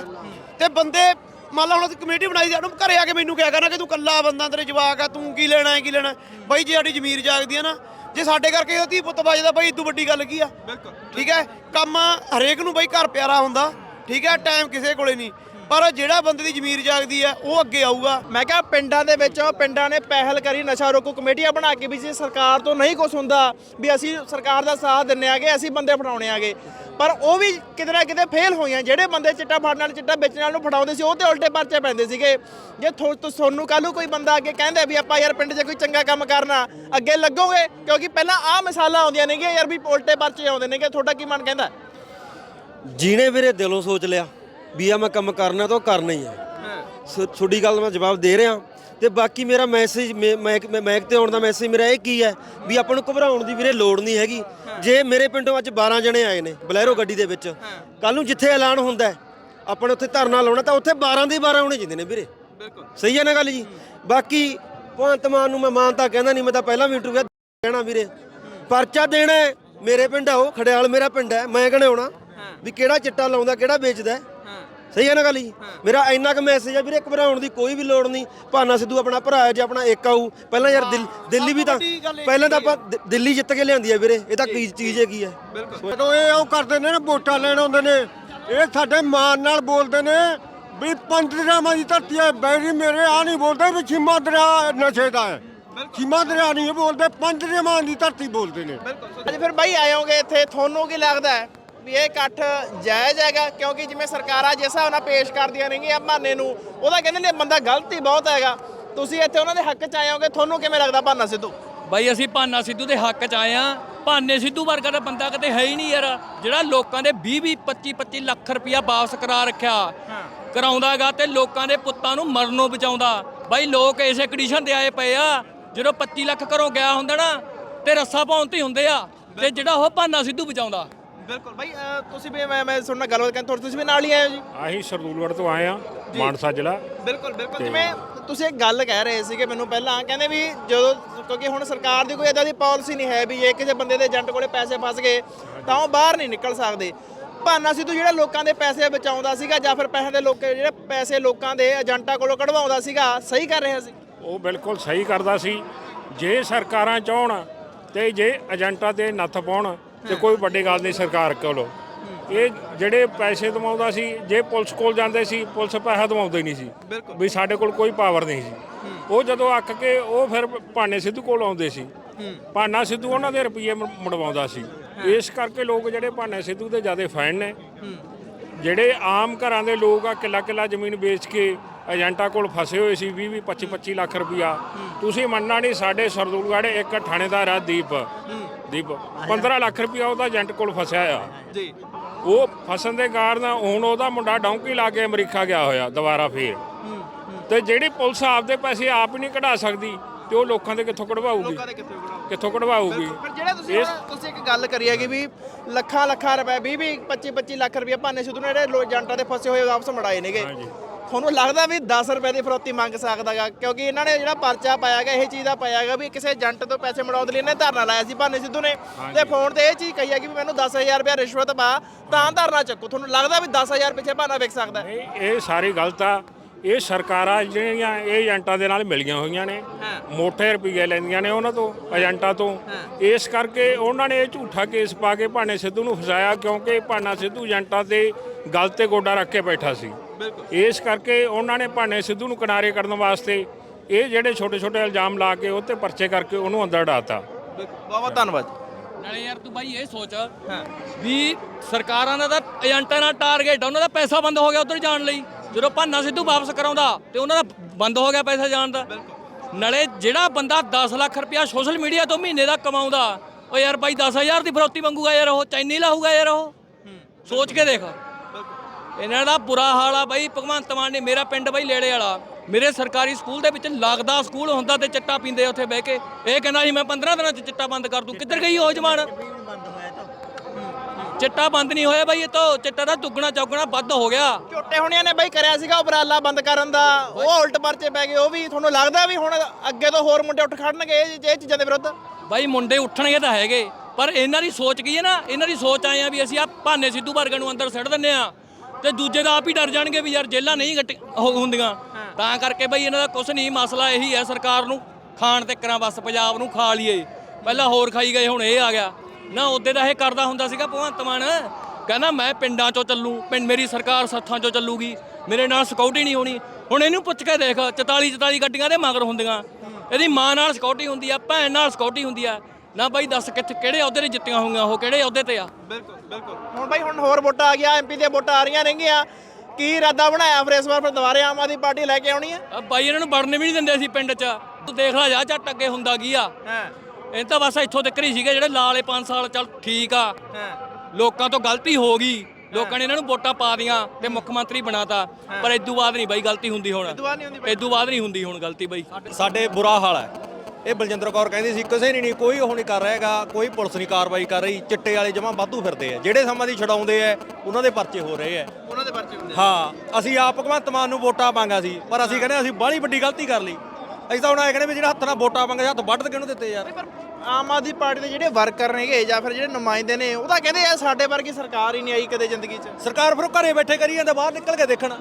ਤੇ ਬੰਦੇ ਮੰਨ ਲਾ ਹੁਣ ਅਸੀਂ ਕਮੇਟੀ ਬਣਾਈ ਸੀ ਉਹਨੂੰ ਘਰੇ ਆ ਕੇ ਮੈਨੂੰ ਕਿਹਾ ਕਰਨਾ ਕਿ ਤੂੰ ਕੱਲਾ ਬੰਦਾ ਤੇਰੇ ਜਵਾਕ ਆ ਤੂੰ ਕੀ ਲੈਣਾ ਹੈ ਕੀ ਲੈਣਾ ਹੈ? ਬਾਈ ਜੇ ਸਾਡੀ ਜ਼ਮੀਰ ਜਾਗਦੀ ਆ ਨਾ ਜੇ ਸਾਡੇ ਕਰਕੇ ਇਹਦਾ ਧੀ ਪੁੱਤ ਵੱਜਦਾ ਬਾਈ ਇਦੋਂ ਵੱਡੀ ਗੱਲ ਕੀ ਆ? ਬਿਲਕੁਲ। ਠੀਕ ਹੈ? ਕੰਮ ਹਰੇਕ ਨੂੰ ਬਾਈ ਘਰ ਪਿਆਰਾ ਹੁੰਦਾ ਠੀਕ ਹੈ? ਟਾਈਮ ਕਿਸੇ ਕੋਲੇ ਨਹੀਂ। ਪਰ ਜਿਹੜਾ ਬੰਦੇ ਦੀ ਜ਼ਮੀਰ ਜਾਗਦੀ ਹੈ ਉਹ ਅੱਗੇ ਆਊਗਾ। ਮੈਂ ਕਿਹਾ ਪਿੰਡਾਂ ਦੇ ਵਿੱਚ ਪਿੰਡਾਂ ਨੇ ਪਹਿਲ ਕਰੀ, ਨਸ਼ਾ ਰੋਕੋ ਕਮੇਟੀਆਂ ਬਣਾ ਕੇ ਵੀ ਜੇ ਸਰਕਾਰ ਤੋਂ ਨਹੀਂ ਕੁਝ ਹੁੰਦਾ ਵੀ ਅਸੀਂ ਸਰਕਾਰ ਦਾ ਸਾਥ ਦਿੰਨੇ ਆਗੇ, ਅਸੀਂ ਬੰਦੇ ਫੜਾਉਣੇ ਆਗੇ। ਪਰ ਉਹ ਵੀ ਕਿਤੇ ਨਾ ਕਿਤੇ ਫੇਲ ਹੋਈਆਂ। ਜਿਹੜੇ ਬੰਦੇ ਚਿੱਟਾ ਫੜਨ ਨਾਲ ਚਿੱਟਾ ਵੇਚਣ ਨਾਲ ਨੂੰ ਫੜਾਉਂਦੇ ਸੀ, ਉਹ ਤੇ ਉਲਟੇ ਪਰਚੇ ਪੈਂਦੇ ਸੀਗੇ। ਜੇ ਤੁਹਾਨੂੰ ਕੱਲ ਨੂੰ ਕੋਈ ਬੰਦਾ ਅੱਗੇ ਕਹਿੰਦਾ ਵੀ ਆਪਾਂ ਯਾਰ ਪਿੰਡ 'ਚ ਕੋਈ ਚੰਗਾ ਕੰਮ ਕਰਨਾ, ਅੱਗੇ ਲੱਗੋਗੇ? ਕਿਉਂਕਿ ਪਹਿਲਾਂ ਆਹ ਮਿਸਾਲਾਂ ਆਉਂਦੀਆਂ ਨੇਗੀਆਂ ਯਾਰ ਵੀ ਉਲਟੇ ਪਰਚੇ ਆਉਂਦੇ ਨੇਗੇ। ਤੁਹਾਡਾ ਕੀ ਮਨ ਕਹਿੰਦਾ? ਜਿਹਨੇ ਵੀਰੇ ਦਿਲੋਂ ਸੋਚ ਲਿਆ। ਵੀ ਆ ਮੈਂ ਕੰਮ ਕਰਨਾ ਤਾਂ ਉਹ ਕਰਨਾ ਹੀ ਆ। ਸੋ ਤੁਹਾਡੀ ਗੱਲ ਮੈਂ ਜਵਾਬ ਦੇ ਰਿਹਾ। ਤੇ ਬਾਕੀ ਮੇਰਾ ਮੈਸੇਜ ਮੈਕ ਮੈਕ ਤੇ ਆਉਣ ਦਾ ਮੈਸੇਜ ਮੇਰਾ ਇਹ ਕੀ ਹੈ ਵੀ ਆਪਾਂ ਨੂੰ ਘਬਰਾਉਣ ਦੀ ਵੀਰੇ ਲੋੜ ਨਹੀਂ ਹੈਗੀ। ਜੇ ਮੇਰੇ ਪਿੰਡੋਂ ਅੱਜ 12 ਜਣੇ ਆਏ ਨੇ ਬਲੈਰੋ ਗੱਡੀ ਦੇ ਵਿੱਚ ਕੱਲ ਨੂੰ ਜਿੱਥੇ ਐਲਾਨ ਹੁੰਦਾ ਹੈ, ਆਪਾਂ ਨੇ ਉੱਥੇ ਧਰਨਾ ਲਾਉਣਾ ਤਾਂ ਉੱਥੇ 12 ਦੇ 12 ਹੋਣੇ ਚਾਹੀਦੇ ਨੇ ਵੀਰੇ। ਬਿਲਕੁਲ। ਸਹੀ ਹੈ ਨਾ ਗੱਲ ਜੀ? ਬਾਕੀ ਭਗਵੰਤ ਮਾਨ ਨੂੰ ਮੈਂ ਮਾਨਤਾ ਕਹਿੰਦਾ ਨਹੀਂ ਮੈਂ ਤਾਂ ਪਹਿਲਾਂ ਵੀ ਇੰਟਰਵਿਊ ਕਹਿਣਾ ਵੀਰੇ। ਪਰਚਾ ਦੇਣਾ ਹੈ, ਮੇਰੇ ਪਿੰਡ ਆ ਉਹ ਖੜਿਆਲ ਮੇਰਾ ਪਿੰਡ ਹੈ ਮੈਂ ਕਹਣਾ ਵੀ ਕਿਹੜਾ ਚਿੱਟਾ ਲਾਉਂਦਾ ਕਿਹੜਾ ਵੇਚਦਾ ਹੈ। ਸਹੀ ਹੈ ਨਾ ਗੱਲ ਜੀ? ਮੇਰਾ ਇੰਨਾ ਕੁ ਮੈਸੇਜ ਹੈ ਵੀਰੇ ਘਬਰਾਉਣ ਦੀ ਕੋਈ ਵੀ ਲੋੜ ਨਹੀਂ। ਭਾਨਾ ਸਿੱਧੂ ਆਪਣਾ ਭਰਾ ਹੈ ਜੇ ਆਪਣਾ ਇੱਕ ਆਊ। ਪਹਿਲਾਂ ਯਾਰ ਦਿੱਲ- ਦਿੱਲੀ ਵੀ ਤਾਂ ਪਹਿਲਾਂ ਤਾਂ ਆਪਾਂ ਦਿ- ਦਿੱਲੀ ਜਿੱਤ ਕੇ ਲਿਆਂਦੀ ਹੈ ਵੀਰੇ। ਇਹ ਤਾਂ ਕੀ ਚੀਜ਼ ਹੈਗੀ ਹੈ। ਜਦੋਂ ਇਹ ਉਹ ਕਰਦੇ ਨੇ ਨਾ ਵੋਟਾਂ ਲੈਣ ਆਉਂਦੇ ਨੇ ਇਹ ਸਾਡੇ ਮਾਨ ਨਾਲ ਬੋਲਦੇ ਨੇ ਵੀ ਪੰਜ ਦਰਿਆਵਾਂ ਦੀ ਧਰਤੀ ਹੈ। ਬੈਰੀ ਮੇਰੇ ਆ ਨਹੀਂ ਬੋਲਦੇ ਵੀ ਛੀਮਾ ਦਰਿਆ ਨਸ਼ੇ ਦਾ ਹੈ। ਛੀਮਾ ਦਰਿਆ ਨਹੀਂ ਇਹ ਬੋਲਦੇ ਪੰਜ ਦਰਿਆਵਾਂ ਦੀ ਧਰਤੀ ਬੋਲਦੇ ਨੇ। ਅੱਜ ਫਿਰ ਬਾਈ ਆਏ ਹੋਗੇ ਇੱਥੇ ਤੁਹਾਨੂੰ ਕੀ ਲੱਗਦਾ ਹੈ? ਵੀ ਇਹ ਇਕੱਠ ਜਾਇਜ਼ ਹੈਗਾ ਕਿਉਂਕਿ ਜਿਵੇਂ ਸਰਕਾਰਾਂ ਜਿਸ ਹਿਸਾਬ ਨਾਲ ਪੇਸ਼ ਕਰਦੀਆਂ ਨੇਗੀਆਂ ਭਾਨੇ ਨੂੰ ਉਹਦਾ ਕਹਿੰਦੇ ਨੇ ਬੰਦਾ ਗਲਤੀ ਬਹੁਤ ਹੈਗਾ। ਤੁਸੀਂ ਇੱਥੇ ਉਹਨਾਂ ਦੇ ਹੱਕ 'ਚ ਆਏ ਹੋਗੇ ਤੁਹਾਨੂੰ ਕਿਵੇਂ ਲੱਗਦਾ ਭਾਨਾ ਸਿੱਧੂ? ਬਾਈ ਅਸੀਂ ਭਾਨਾ ਸਿੱਧੂ ਦੇ ਹੱਕ 'ਚ ਆਏ ਆ ਭਾਨੇ ਸਿੱਧੂ ਵਰਗਾ ਤਾਂ ਬੰਦਾ ਕਿਤੇ ਹੈ ਹੀ ਨਹੀਂ ਯਾਰ। ਜਿਹੜਾ ਲੋਕਾਂ ਦੇ 20 20 25 25 ਲੱਖ ਰੁਪਇਆ ਵਾਪਸ ਕਰਾ ਰੱਖਿਆ ਕਰਾਉਂਦਾਗਾ ਤੇ ਲੋਕਾਂ ਦੇ ਪੁੱਤਾਂ ਨੂੰ ਮਰਨੋਂ ਬਚਾਉਂਦਾ। ਬਾਈ ਲੋਕ ਇਸੇ ਕੰਡੀਸ਼ਨ ਤੇ ਆਏ ਪਏ ਆ। ਜਦੋਂ 25 ਲੱਖ ਘਰੋਂ ਗਿਆ ਹੁੰਦਾ ਨਾ ਤੇ ਰੱਸਾ ਪਾਉਣ ਤੇ ਹੀ ਹੁੰਦੇ ਆ। ਤੇ ਜਿਹੜਾ ਉਹ ਭਾਨਾ ਸਿੱਧੂ ਬਚਾਉਂਦਾ। ਬਿਲਕੁਲ। ਬਾਈ ਤੁਸੀਂ ਵੀ ਮੈਂ ਮੈਂ ਸੁਣਨਾ ਗੱਲਬਾਤ ਕਰਨ ਤੁਸੀਂ ਵੀ ਨਾਲ ਹੀ ਆਏ ਹੋ ਜੀ? ਅਸੀਂ ਸਰਦੂਲਗੜ੍ਹ ਤੋਂ ਆਏ ਆ ਮਾਨਸਾ ਜ਼ਿਲ੍ਹਾ। ਬਿਲਕੁਲ ਬਿਲਕੁਲ। ਜਿਵੇਂ ਤੁਸੀਂ ਇੱਕ ਗੱਲ ਕਹਿ ਰਹੇ ਸੀਗੇ ਮੈਨੂੰ ਪਹਿਲਾਂ ਕਹਿੰਦੇ ਵੀ ਜਦੋਂ ਕਿਉਂਕਿ ਹੁਣ ਸਰਕਾਰ ਦੀ ਕੋਈ ਇਦਾਂ ਦੀ ਪਾਲਿਸੀ ਨਹੀਂ ਹੈ ਵੀ ਜੇ ਕਿਸੇ ਬੰਦੇ ਦੇ ਏਜੰਟ ਕੋਲੇ ਪੈਸੇ ਫਸ ਗਏ ਤਾਂ ਉਹ ਬਾਹਰ ਨਹੀਂ ਨਿਕਲ ਸਕਦੇ। ਭਾਨਾ ਸਿੱਧੂ ਜਿਹੜਾ ਲੋਕਾਂ ਦੇ ਪੈਸੇ ਬਚਾਉਂਦਾ ਸੀਗਾ ਜਾਂ ਫਿਰ ਪੈਸੇ ਦੇ ਲੋਕ ਜਿਹੜੇ ਪੈਸੇ ਲੋਕਾਂ ਦੇ ਏਜੰਟਾਂ ਕੋਲੋਂ ਕਢਵਾਉਂਦਾ ਸੀਗਾ ਸਹੀ ਕਰ ਰਿਹਾ ਸੀ? ਉਹ ਬਿਲਕੁਲ ਸਹੀ ਕਰਦਾ ਸੀ। ਜੇ ਸਰਕਾਰਾਂ ਚਾਹਣ ਤੇ ਜੇ ਏਜੰਟਾਂ ਤੇ ਨੱਥ ਪਾਉਣ ਤੇ ਕੋਈ ਵੱਡੀ ਗੱਲ ਨਹੀਂ ਸਰਕਾਰ ਕੋਲੋਂ। ਇਹ ਜਿਹੜੇ ਪੈਸੇ ਦਵਾਉਂਦਾ ਸੀ ਜੇ ਪੁਲਿਸ ਕੋਲ ਜਾਂਦੇ ਸੀ ਪੁਲਿਸ ਪੈਸਾ ਦਵਾਉਂਦੇ ਨਹੀਂ ਸੀ। ਵੀ ਸਾਡੇ ਕੋਲ ਕੋਈ ਪਾਵਰ ਨਹੀਂ ਸੀ। ਉਹ ਜਦੋਂ ਅੱਕ ਕੇ ਉਹ ਫਿਰ ਭਾਨੇ ਸਿੱਧੂ ਕੋਲ ਆਉਂਦੇ ਸੀ। ਭਾਨਾ ਸਿੱਧੂ ਉਹਨਾਂ ਦੇ ਰੁਪਏ ਮੁੜਵਾਉਂਦਾ ਸੀ। ਇਸ ਕਰਕੇ ਲੋਕ ਜਿਹੜੇ ਭਾਨੇ ਸਿੱਧੂ ਦੇ ਜ਼ਿਆਦਾ ਫੈਨ ਨੇ। ਜਿਹੜੇ ਆਮ ਘਰਾਂ ਦੇ ਲੋਕ ਆ ਕਿੱਲਾ ਕਿੱਲਾ ਜ਼ਮੀਨ ਵੇਚ ਕੇ ਏਜੰਟਾਂ ਕੋਲ ਫਸੇ ਹੋਏ ਸੀ 20 20 25 25 ਲੱਖ ਰੁਪਇਆ ਤੁਸੀਂ ਮੰਨਣਾ ਨਹੀਂ ਸਾਡੇ ਸਰਦੂਲਗੜ੍ਹ ਇੱਕ ਥਾਣੇਦਾਰ ਆ ਦੀਪ। ਦੀਪ 15 ਲੱਖ ਰੁਪਇਆ ਉਹਦਾ ਏਜੰਟ ਕੋਲ ਫਸਿਆ ਆ। ਜੀ। ਉਹ ਫਸਣ ਦੇ ਕਾਰਨ ਹੁਣ ਉਹਦਾ ਮੁੰਡਾ ਡੌਂਕੀ ਲਾ ਕੇ ਅਮਰੀਕਾ ਗਿਆ ਹੋਇਆ ਦੁਬਾਰਾ ਫੇਰ। ਤੇ ਜਿਹੜੀ ਪੁਲਿਸ ਆਪਦੇ ਪੈਸੇ ਆਪ ਹੀ ਨਹੀਂ ਕਢਾ ਸਕਦੀ ਤੇ ਉਹ ਲੋਕਾਂ ਦੇ ਕਿੱਥੋਂ ਕਢਵਾਊਗੀ? ਕਿੱਥੇ ਕਢਵਾਊਗੀ? ਪਰ ਜਿਹੜੇ ਤੁਸੀਂ ਇੱਕ ਗੱਲ ਕਰੀ ਹੈਗੀ ਵੀ ਲੱਖਾਂ ਲੱਖਾਂ ਰੁਪਏ 20 20 25 25 ਲੱਖ ਰੁਪਏ ਭਾਨੇ ਸਿੱਧੂ ਨੇ ਜਿਹੜੇ ਏਜੰਟਾਂ ਦੇ ਫਸੇ ਹੋਏ ਵਾਪਸ ਮੜਾਏ ਨੇਗੇ। ਤੁਹਾਨੂੰ ਲੱਗਦਾ ਵੀ 10 ਰੁਪਏ ਦੀ ਫਰੋਤੀ ਮੰਗ ਸਕਦਾਗਾ? ਕਿਉਂਕਿ ਇਹਨਾਂ ਨੇ ਜਿਹੜਾ ਪਰਚਾ ਪਾਇਆਗਾ ਇਹ ਚੀਜ਼ ਦਾ ਪਾਇਆਗਾ ਵੀ ਕਿਸੇ ਏਜੰਟ ਤੋਂ ਪੈਸੇ ਮੜਾਉਣ ਦੇ ਲਈ ਇਹਨੇ ਧਰਨਾ ਲਾਇਆ ਸੀ ਭਾਨੇ ਸਿੱਧੂ ਨੇ। ਤੇ ਫੋਨ ਤੇ ਇਹ ਚੀਜ਼ ਕਹੀ ਹੈ ਕਿ ਮੈਨੂੰ 10000 ਰੁਪਏ ਰਿਸ਼ਵਤ ਪਾ ਤਾਂ ਧਰਨਾ ਚੱਕੋ। ਤੁਹਾਨੂੰ ਲੱਗਦਾ ਵੀ 10000 ਪਿੱਛੇ ਭਾਨਾ ਵਿਕ ਸਕਦਾ? ਹੈ? ਇਹ ਸਾਰੀ ਗਲਤ ਆ। ਇਹ ਸਰਕਾਰਾਂ ਜਿਹੜੀਆਂ ਇਹ ਏਜੰਟਾਂ ਦੇ ਨਾਲ ਮਿਲੀਆਂ ਹੋਈਆਂ ਨੇ ਮੋਟੇ ਰੁਪਏ ਲੈਂਦੀਆਂ ਨੇ ਉਹਨਾਂ ਤੋਂ ਏਜੰਟਾਂ ਤੋਂ। ਇਸ ਕਰਕੇ ਉਹਨਾਂ ਨੇ ਇਹ ਝੂਠਾ ਕੇਸ ਪਾ ਕੇ ਭਾਨੇ ਸਿੱਧੂ ਨੂੰ ਫਸਾਇਆ ਕਿਉਂਕਿ ਭਾਨਾ ਸਿੱਧੂ ਏਜੰਟਾਂ ਤੇ ਗਲ ਤੇ ਗੋਡਾ ਰੱਖ ਕੇ ਬੈਠਾ ਸੀ। ਇਸ ਕਰਕੇ ਉਹਨਾਂ ਨੇ ਭਾਨੇ ਸਿੱਧੂ ਨੂੰ ਕਿਨਾਰੇ ਕਰਨ ਵਾਸਤੇ ਇਹ ਜਿਹੜੇ ਛੋਟੇ ਛੋਟੇ ਇਲਜ਼ਾਮ ਲਾ ਕੇ ਉਹ ਤੇ ਪਰਚੇ ਕਰਕੇ ਉਹਨੂੰ ਅੰਦਰ ਡਾਤਾ। ਬਹੁਤ ਬਹੁਤ ਧੰਨਵਾਦ ਨਾਲੇ ਯਾਰ ਤੂੰ ਬਾਈ ਇਹ ਸੋਚ ਵੀ ਸਰਕਾਰਾਂ ਦਾ ਤਾਂ ਏਜੰਟਾਂ ਨਾਲ ਟਾਰਗੇਟ ਉਹਨਾਂ ਦਾ ਪੈਸਾ ਬੰਦ ਹੋ ਗਿਆ ਉਧਰ ਜਾਣ ਲਈ। ਜਦੋਂ ਭਾਨਾ ਸਿੱਧੂ ਵਾਪਸ ਕਰਾਉਂਦਾ ਤੇ ਉਹਨਾਂ ਦਾ ਬੰਦ ਹੋ ਗਿਆ ਪੈਸਾ ਜਾਣ ਦਾ। ਨਾਲੇ ਜਿਹੜਾ ਬੰਦਾ 10 ਲੱਖ ਰੁਪਇਆ ਸੋਸ਼ਲ ਮੀਡੀਆ ਤੋਂ ਮਹੀਨੇ ਦਾ ਕਮਾਉਂਦਾ ਉਹ ਯਾਰ ਬਾਈ 10000 ਦੀ ਫਰੋਤੀ ਮੰਗੂਗਾ ਯਾਰ ਉਹ ਚੈਨੀ ਲਾਊਗਾ ਯਾਰ ਉਹ। ਸੋਚ ਕੇ ਦੇਖ। ਇਹਨਾਂ ਦਾ ਬੁਰਾ ਹਾਲ ਆ ਬਾਈ ਭਗਵੰਤ ਮਾਨ ਨੇ ਮੇਰਾ ਪਿੰਡ ਬਾਈ ਲੇੜੇ ਵਾਲਾ। ਮੇਰੇ ਸਰਕਾਰੀ ਸਕੂਲ ਦੇ ਵਿੱਚ ਲੱਗਦਾ ਸਕੂਲ ਹੁੰਦਾ ਤੇ ਚਿੱਟਾ ਪੀਂਦੇ ਉੱਥੇ ਬਹਿ ਕੇ। ਇਹ ਕਹਿੰਦਾ ਸੀ ਮੈਂ 15 ਦਿਨਾਂ 'ਚ ਚਿੱਟਾ ਬੰਦ ਕਰ ਦੂੰ। ਕਿੱਧਰ ਗਈ ਉਹ ਜਮਾਨ ਚਿੱਟਾ ਬੰਦ ਨਹੀਂ ਹੋਇਆ ਬਾਈ ਇਹ ਤਾਂ। ਚਿੱਟਾ ਦਾ ਦੁੱਗਣਾ ਚੌਗਣਾ ਵੱਧ ਹੋ ਗਿਆ। ਝੋਟੇ ਹੁਣਿਆਂ ਨੇ ਬਾਈ ਕਰਿਆ ਸੀਗਾ ਉਪਰਾਲਾ ਬੰਦ ਕਰਨ ਦਾ। ਉਹ ਉਲਟ ਪਰਚੇ ਪੈ ਗਏ ਉਹ ਵੀ ਤੁਹਾਨੂੰ ਲੱਗਦਾ ਵੀ ਹੁਣ ਅੱਗੇ ਤੋਂ ਹੋਰ ਮੁੰਡੇ ਉੱਠ ਖੜਨਗੇ ਇਹ ਇਹ ਚੀਜ਼ਾਂ ਦੇ ਵਿਰੁੱਧ? ਬਾਈ ਮੁੰਡੇ ਉੱਠਣਗੇ ਤਾਂ ਹੈਗੇ ਪਰ ਇਹਨਾਂ ਦੀ ਸੋਚ ਕੀ ਹੈ ਨਾ? ਇਹਨਾਂ ਦੀ ਸੋਚ ਆਏ ਆ ਵੀ ਅਸੀਂ ਆ ਭਾਨੇ ਸਿੱਧੂ ਵਰਗਿਆਂ ਨੂੰ ਅੰਦਰ ਸਿੱਟ ਦਿੰਨੇ ਆ ਤੇ ਦੂਜੇ ਦਾ ਆਪ ਹੀ ਡਰ ਜਾਣਗੇ ਵੀ ਯਾਰ ਜੇਲਾਂ ਨਹੀਂ ਉਹ ਹੁੰਦੀਆਂ। ਤਾਂ ਕਰਕੇ ਬਾਈ ਇਹਨਾਂ ਦਾ ਕੁਛ ਨਹੀਂ ਮਸਲਾ ਇਹੀ ਹੈ ਸਰਕਾਰ ਨੂੰ ਖਾਣ ਤੇ ਕਰਾਂ ਬਸ ਪੰਜਾਬ ਨੂੰ ਖਾ ਲਈਏ। ਪਹਿਲਾਂ ਹੋਰ ਖਾਈ ਗਏ ਹੁਣ ਇਹ ਆ ਗਿਆ। ਨਾ ਉਹਦੇ ਦਾ ਇਹ ਕਰਦਾ ਹੁੰਦਾ ਸੀਗਾ ਭਗਵੰਤ ਮਾਨ। ਕਹਿੰਦਾ ਮੈਂ ਪਿੰਡਾਂ ਚੋਂ ਚੱਲੂ ਪਿੰਡ ਮੇਰੀ ਸਰਕਾਰ ਸੱਥਾਂ ਚੋਂ ਚੱਲੂਗੀ। ਮੇਰੇ ਨਾਲ ਸਿਕਿਉਰਿਟੀ ਨਹੀਂ ਹੋਣੀ। ਹੁਣ ਇਹਨੂੰ ਪੁੱਛ ਕੇ ਦੇਖ 44 44 ਗੱਡੀਆਂ ਦੇ ਮਗਰ ਹੁੰਦੀਆਂ। ਇਹਦੀ ਮਾਂ ਨਾਲ ਸਿਕਿਉਰਿਟੀ ਹੁੰਦੀ ਆ ਭੈਣ ਨਾਲ ਸਿਕਿਉਰਿਟੀ ਹੁੰਦੀ ਆ। ਨਾ ਬਾਈ ਦੱਸ ਕਿੱਥੇ ਕਿਹੜੇ ਅਹੁਦੇ ਤੇ ਜਿੱਤੀਆਂ ਹੋਈਆਂ ਉਹ ਕਿਹੜੇ ਅਹੁਦੇ ਤੇ ਆ? ਬਿਲਕੁਲ। ਬਿਲਕੁਲ। ਹੁਣ ਬਾਈ ਹੁਣ ਹੋਰ ਵੋਟਾਂ ਆ ਗਿਆ ਐਮਪੀ ਦੀਆਂ ਵੋਟਾਂ ਆ ਰਹੀਆਂ ਨੇਗੀਆਂ। ਕੀ ਇਰਾਦਾ ਬਣਾਇਆ ਫਿਰ ਇਸ ਵਾਰ ਫਿਰ ਦੁਬਾਰੇ ਆਮ ਆਦਮੀ ਪਾਰਟੀ ਲੈ ਕੇ ਆਉਣੀ ਹੈ ਆ ਬਾਈ ਇਹਨਾਂ ਨੂੰ ਵੜਨ ਵੀ ਨਹੀਂ ਦਿੰਦੇ ਸੀ ਪਿੰਡ 'ਚ। ਤੂੰ ਦੇਖ ਲੈ ਜਾ ਝੱਟ ਅੱਗੇ ਹੁੰਦਾ ਕੀ ਆ। ਹਾਂ। ਇਹ ਤਾਂ ਬਸ ਇੱਥੋਂ ਤੱਕ ਹੀ ਸੀਗੇ ਜਿਹੜੇ ਲਾਲੇ 5 ਸਾਲ ਚੱਲ ਠੀਕ ਆ। ਹਾਂ। ਲੋਕਾਂ ਤੋਂ ਗਲਤੀ ਹੋ ਗਈ। ਲੋਕਾਂ ਨੇ ਇਹਨਾਂ ਨੂੰ ਵੋਟਾਂ ਪਾ ਦੀਆਂ ਤੇ ਮੁੱਖ ਮੰਤਰੀ ਬਣਾਤਾ। ਪਰ ਇਦੋਂ ਬਾਅਦ ਨਹੀਂ ਬਾਈ ਗਲਤੀ ਹੁੰਦੀ ਹੁਣ। ਬਾਅਦ ਨਹੀਂ ਹੁੰਦੀ ਇਦੋਂ ਬਾਅਦ ਨਹੀਂ ਹੁੰਦੀ ਹੁਣ ਗਲਤੀ ਬਾਈ। ਸਾਡੇ ਬੁਰਾ ਹਾਲ ਹੈ। ਇਹ ਬਲਜਿੰਦਰ ਕੌਰ ਕਹਿੰਦੀ ਸੀ ਕਿਸੇ ਨੇ ਨਹੀਂ ਕੋਈ ਉਹ ਨਹੀਂ ਕਰ ਰਿਹਾਗਾ ਕੋਈ ਪੁਲਿਸ ਨਹੀਂ ਕਾਰਵਾਈ ਕਰ ਰਹੀ ਚਿੱਟੇ ਵਾਲੇ ਜਮਾਂ ਵਾਧੂ ਫਿਰਦੇ ਆ। ਜਿਹੜੇ ਸਮਾਂ ਦੀ ਛਡਾਉਂਦੇ ਆ ਉਹਨਾਂ ਦੇ ਪਰਚੇ ਹੋ ਰਹੇ ਆ। ਉਹਨਾਂ ਦੇ ਪਰਚੇ ਹੁੰਦੇ ਹਾਂ ਅਸੀਂ ਆਪ ਭਗਵੰਤ ਮਾਨ ਨੂੰ ਵੋਟਾਂ ਪਾਂਗਾ ਸੀ ਪਰ ਅਸੀਂ ਕਹਿੰਦੇ ਅਸੀਂ ਬਾਹਲੀ ਵੱਡੀ ਗਲਤੀ ਕਰ ਲਈ। ਅਸੀਂ ਤਾਂ ਹੁਣ ਆਏ ਕਹਿੰਦੇ ਵੀ ਜਿਹੜਾ ਹੱਥ ਨਾਲ ਵੋਟਾਂ ਪਾਂਗੇ ਹੱਥ ਵੱਢ ਕੇ ਕਿਹਨੂੰ ਦਿੱਤੇ ਯਾਰ। ਪਰ ਆਮ ਆਦਮੀ ਪਾਰਟੀ ਦੇ ਜਿਹੜੇ ਵਰਕਰ ਨੇਗੇ ਜਾਂ ਫਿਰ ਜਿਹੜੇ ਨੁਮਾਇੰਦੇ ਨੇ ਉਹ ਤਾਂ ਕਹਿੰਦੇ ਆ ਸਾਡੇ ਵਰਗੀ ਸਰਕਾਰ ਹੀ ਨਹੀਂ ਆਈ ਕਦੇ ਜ਼ਿੰਦਗੀ 'ਚ। ਸਰਕਾਰ ਫਿਰ ਘਰੇ ਬੈਠੇ ਕਰੀ ਜਾਂਦੇ ਬਾਹਰ ਨਿਕਲ ਕੇ ਦੇਖਣ।